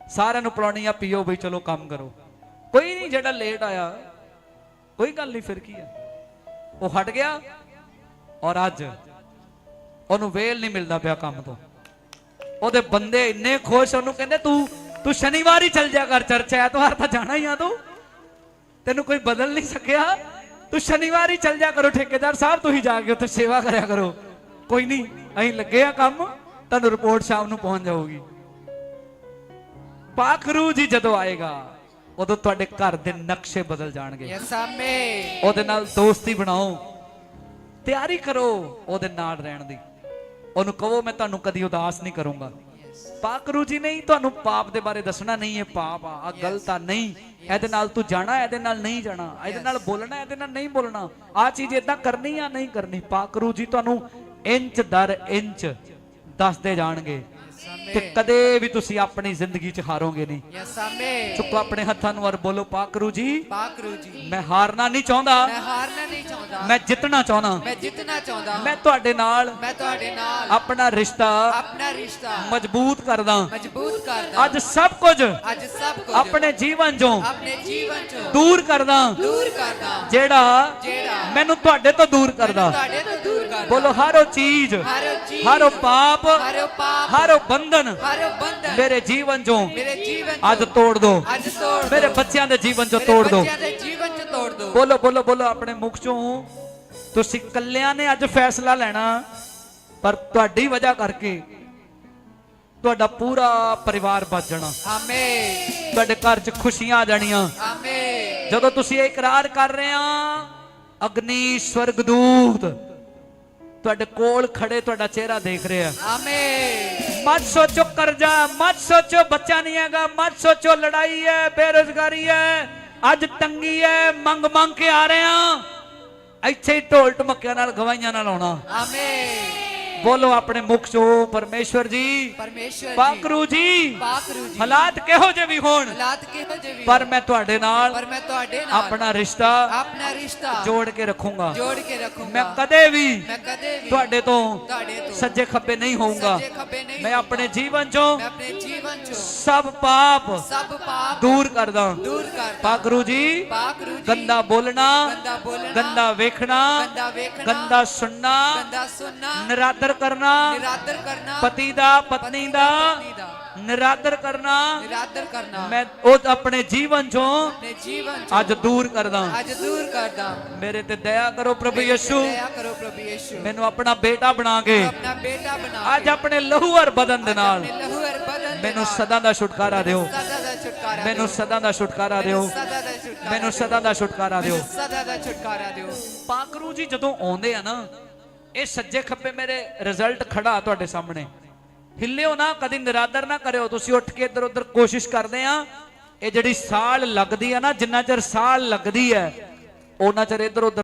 ਸਾਰਿਆਂ ਨੂੰ ਪਿਲਾਉਣੀ ਆ, ਪੀਓ ਬਈ, ਚਲੋ ਕੰਮ ਕਰੋ। ਕੋਈ ਨਹੀਂ, ਜਿਹੜਾ ਲੇਟ ਆਇਆ, ਕੋਈ ਗੱਲ ਨਹੀਂ, ਫਿਰ ਕੀ ਆ? ਉਹ ਹਟ ਗਿਆ ਔਰ ਅੱਜ ਉਹਨੂੰ ਵੇਲ ਨਹੀਂ ਮਿਲਦਾ ਪਿਆ ਕੰਮ ਤੋਂ। ਉਹਦੇ ਬੰਦੇ ਇੰਨੇ ਖੁਸ਼, ਉਹਨੂੰ ਕਹਿੰਦੇ, ਤੂੰ ਤੂੰ ਸ਼ਨੀਵਾਰ ਹੀ ਚੱਲ ਜਾ ਕਰ ਚਰਚ, ਐਤਵਾਰ ਤਾਂ ਜਾਣਾ ਹੀ ਆ ਤੂੰ। ਤੈਨੂੰ ਕੋਈ ਬਦਲ ਨਹੀਂ ਸਕਿਆ। ਤੂੰ ਸ਼ਨੀਵਾਰ ਹੀ ਚੱਲ ਜਾ ਕਰੋ, ਠੇਕੇਦਾਰ ਸਾਹਿਬ ਤੁਸੀਂ ਜਾ ਕੇ ਉੱਥੇ ਸੇਵਾ ਕਰਿਆ ਕਰੋ। ਕੋਈ ਨਹੀਂ, ਅਸੀਂ ਲੱਗੇ ਆ ਕੰਮ, ਤੁਹਾਨੂੰ ਰਿਪੋਰਟ ਸ਼ਾਮ ਨੂੰ ਪਹੁੰਚ ਜਾਊਗੀ। ਪਾਖਰੂ ਜੀ ਜਦੋਂ ਆਏਗਾ ਉਦੋਂ ਤੁਹਾਡੇ ਘਰ ਦੇ ਨਕਸ਼ੇ ਬਦਲ ਜਾਣਗੇ। ਯੈਸ ਆਮੇ ਉਹਦੇ ਨਾਲ ਦੋਸਤੀ ਬਣਾਓ ਤਿਆਰੀ ਕਰੋ ਉਹਦੇ ਨਾਲ ਰਹਿਣ ਦੀ। ਉਹਨੂੰ ਕਹੋ ਮੈਂ ਤੁਹਾਨੂੰ ਕਦੀ ਉਦਾਸ ਨਹੀਂ ਕਰੂੰਗਾ। ਪਾਕਰੂ ਜੀ ਨਹੀਂ ਤੁਹਾਨੂੰ ਪਾਪ ਦੇ ਬਾਰੇ ਦੱਸਣਾ ਨਹੀਂ ਇਹ ਪਾਪ ਆ ਆ ਗਲਤ ਆ ਨਹੀਂ। ਇਹਦੇ ਨਾਲ ਤੂੰ ਜਾਣਾ ਇਹਦੇ ਨਾਲ ਨਹੀਂ ਜਾਣਾ। ਇਹਦੇ ਨਾਲ ਬੋਲਣਾ ਇਹਦੇ ਨਾਲ ਨਹੀਂ ਬੋਲਣਾ। ਆ ਚੀਜ਼ ਇਦਾਂ ਕਰਨੀ ਆ ਨਹੀਂ ਕਰਨੀ। ਪਾਕਰੂ ਜੀ ਤੁਹਾਨੂੰ ਇੰਚ ਦਰ ਇੰਚ ਦੱਸਦੇ ਜਾਣਗੇ। ਤੇ ਕਦੇ ਵੀ ਤੁਸੀਂ ਆਪਣੀ ਜ਼ਿੰਦਗੀ 'ਚ ਹਾਰੋਗੇ ਨਹੀਂ। ਯੈਸ ਆਮੇ ਚੁੱਕੋ ਆਪਣੇ ਹੱਥਾਂ ਨੂੰ ਔਰ ਬੋਲੋ ਪਾਕਰੂ ਜੀ ਪਾਕਰੂ ਜੀ। ਮੈਂ ਹਾਰਨਾ ਨਹੀਂ ਚਾਹੁੰਦਾ। ਮੈਂ ਹਾਰਨਾ ਨਹੀਂ ਚਾਹੁੰਦਾ। ਮੈਂ ਜਿੱਤਣਾ ਚਾਹੁੰਦਾ। ਮੈਂ ਜਿੱਤਣਾ ਚਾਹੁੰਦਾ। ਮੈਂ ਤੁਹਾਡੇ ਨਾਲ ਮੈਂ ਤੁਹਾਡੇ ਨਾਲ। ਆਪਣਾ ਰਿਸ਼ਤਾ ਆਪਣਾ ਰਿਸ਼ਤਾ ਮਜ਼ਬੂਤ ਕਰਦਾ। ਮਜ਼ਬੂਤ ਕਰਦਾ। ਅੱਜ ਸਭ ਕੁਝ ਅੱਜ ਸਭ ਕੁਝ ਆਪਣੇ ਜੀਵਨ ਚੋਂ ਆਪਣੇ ਜੀਵਨ ਚੋਂ ਦੂਰ ਕਰਦਾ। ਦੂਰ ਕਰਦਾ। ਜਿਹੜਾ ਜਿਹੜਾ ਮੈਨੂੰ ਤੁਹਾਡੇ ਤੋਂ ਦੂਰ ਕਰਦਾ। ਤੁਹਾਡੇ ਤੋਂ ਦੂਰ ਕਰਦਾ। ਬੋਲੋ ਹਰ ਉਹ ਚੀਜ਼ ਹਰ ਉਹ ਚੀਜ਼ ਹਰ ਉਹ ਪਾਪ ਹਰ ਉਹ ਪਾਪ ਹਰ ਉਹ ਬੰਧਨ ਬੰਧਨ। ਮੇਰੇ ਜੀਵਨ ਚੋਂ ਅੱਜ ਤੋੜ ਦੋ। ਮੇਰੇ ਬੱਚਿਆਂ ਦੇ ਜੀਵਨ ਚੋਂ ਤੋੜ ਦੋ। ਬੱਚਿਆਂ ਦੇ ਜੀਵਨ ਚ ਤੋੜ ਦੋ। ਬੋਲੋ ਬੋਲੋ ਬੋਲੋ ਆਪਣੇ ਮੁਖ ਚੋਂ। ਤੁਸੀਂ ਕੱਲਿਆਂ ਨੇ ਅੱਜ ਫੈਸਲਾ ਲੈਣਾ। ਪਰ ਤੁਹਾਡੀ ਵਜ੍ਹਾ ਕਰਕੇ ਤੁਹਾਡਾ ਪੂਰਾ ਪਰਿਵਾਰ ਬਚ ਜਾਣਾ। ਆਮੇ ਤੁਹਾਡੇ ਘਰ 'ਚ ਖੁਸ਼ੀਆਂ ਆ ਜਾਣੀਆਂ। ਆਮੇ ਜਦੋਂ ਤੁਸੀਂ ਇਹ ਇਕਰਾਰ ਕਰ ਰਹੇ ਆ ਅਗਨੀ ਸਵਰਗਦੂਤ ਤੁਹਾਡੇ ਕੋਲ ਖੜੇ ਤੁਹਾਡਾ ਚਿਹਰਾ ਦੇਖ ਰਿਹਾ। ਆਮੇ ਮਤ ਸੋਚੋ ਕਰਜ਼ਾ ਮਤ ਸੋਚੋ ਬੱਚਾ ਨਹੀਂ ਹੈਗਾ ਮਤ ਸੋਚੋ ਲੜਾਈ ਹੈ ਬੇਰੋਜ਼ਗਾਰੀ ਹੈ ਅੱਜ ਤੰਗੀ ਹੈ ਮੰਗ ਮੰਗ ਕੇ ਆ ਰਹੇ ਆ ਇੱਥੇ ਹੀ ਢੋਲ ਢਮੱਕਿਆਂ ਨਾਲ ਗਵਾਈਆਂ ਨਾਲ ਆਉਣਾ ਆਮੇ ਬੋਲੋ ਆਪਣੇ ਮੁਖ ਚੋਂ ਪਰਮੇਸ਼ਵਰ ਜੀ ਪਰਮੇਸ਼ਵਰ ਜੀ ਪਾਕਰੂ ਜੀ ਪਾਕਰੂ ਜੀ ਹਾਲਾਤ ਕਿਹੋ ਜਿਹੇ ਵੀ ਹੋਣ ਹਾਲਾਤ ਕਿਹੋ ਜਿਹੇ ਵੀ ਪਰ ਮੈਂ ਤੁਹਾਡੇ ਨਾਲ ਪਰ ਮੈਂ ਤੁਹਾਡੇ ਨਾਲ ਆਪਣਾ ਰਿਸ਼ਤਾ ਆਪਣਾ ਰਿਸ਼ਤਾ ਜੋੜ ਕੇ ਰੱਖੂੰਗਾ ਜੋੜ ਕੇ ਰੱਖੂੰਗਾ ਮੈਂ ਕਦੇ ਵੀ ਮੈਂ ਕਦੇ ਵੀ ਤੁਹਾਡੇ ਤੋਂ ਤੁਹਾਡੇ ਤੋਂ ਸੱਜੇ ਖੱਬੇ ਨਹੀਂ ਹੋਊਂਗਾ ਸੱਜੇ ਖੱਬੇ ਨਹੀਂ ਮੈਂ। ਆਪਣੇ ਜੀਵਨ ਚੋਂ ਮੈਂ ਆਪਣੇ ਜੀਵਨ ਚੋਂ ਸਭ ਪਾਪ ਸਭ ਪਾਪ ਦੂਰ ਕਰਦਾ ਦੂਰ ਕਰਦਾ ਪਾਕਰੂ ਜੀ ਪਾਕਰੂ ਜੀ ਗੰਦਾ ਬੋਲਣਾ ਗੰਦਾ ਬੋਲਣਾ ਗੰਦਾ ਵੇਖਣਾ ਗੰਦਾ ਵੇਖਣਾ ਗੰਦਾ ਸੁਣਨਾ ਗੰਦਾ ਸੁਣਨਾ ਨਿਰਾਦਰ ਕਰਨਾ ਨਿਰਾਦਰ ਕਰਨਾ ਪਤੀ ਦਾ ਪਤਨੀ ਦਾ ਨਿਰਾਦਰ ਕਰਨਾ। ਨਿਰਾਦਰ ਕਰਨਾ। ਮੈਂ ਉਹ ਆਪਣੇ ਜੀਵਨ ਚੋਂ ਆਪਣੇ ਜੀਵਨ ਚ ਅੱਜ ਦੂਰ ਕਰਦਾ। ਅੱਜ ਦੂਰ ਕਰਦਾ। ਮੇਰੇ ਤੇ ਦਇਆ ਕਰੋ ਪ੍ਰਭੂ ਯਿਸੂ। ਦਇਆ ਕਰੋ ਪ੍ਰਭੂ ਯਿਸੂ। ਮੈਨੂੰ ਆਪਣਾ ਬੇਟਾ ਬਣਾ ਕੇ ਆਪਣਾ ਬੇਟਾ ਬਣਾ ਅੱਜ ਆਪਣੇ ਲਹੂ ਔਰ ਬਦਨ ਦੇ ਨਾਲ ਲਹੂ ਅਰ ਬਦਨ ਮੈਨੂੰ ਸਦਾ ਦਾ ਛੁਟਕਾਰਾ ਦਿਓ। ਸਦਾ ਦਾ ਛੁਟਕਾਰਾ ਮੈਨੂੰ। ਸਦਾ ਦਾ ਛੁਟਕਾਰਾ ਦਿਓ। ਸਦਾ ਦਾ ਛੁਟਕਾਰਾ ਮੈਨੂੰ। ਸਦਾ ਦਾ ਛੁਟਕਾਰਾ ਦਿਓ। ਸਦਾ ਦਾ ਛੁਟਕਾਰਾ ਦਿਓ। ਪਾਕਰੂ ਜੀ ਜਦੋਂ ਆਉਂਦੇ ਆ ਨਾ ਇਹ ਸੱਜੇ ਖੱਬੇ ਮੇਰੇ ਰਿਜ਼ਲਟ ਖੜਾ ਤੁਹਾਡੇ ਸਾਹਮਣੇ। ਹਿੱਲਿਓ ਨਾ, ਕਦੀ ਨਿਰਾਦਰ ਨਾ ਕਰਿਓ। ਤੁਸੀਂ ਉੱਠ ਕੇ ਇੱਧਰ ਉੱਧਰ ਕੋਸ਼ਿਸ਼ ਕਰਦੇ ਆ। ਇਹ ਜਿਹੜੀ ਸਾਲ ਲੱਗਦੀ ਆ ਨਾ, ਜਿੰਨਾ ਚਿਰ ਸਾਲ ਲੱਗਦੀ ਹੈ ਉਹਨਾਂ ਚਿਰ ਇੱਧਰ ਉੱਧਰ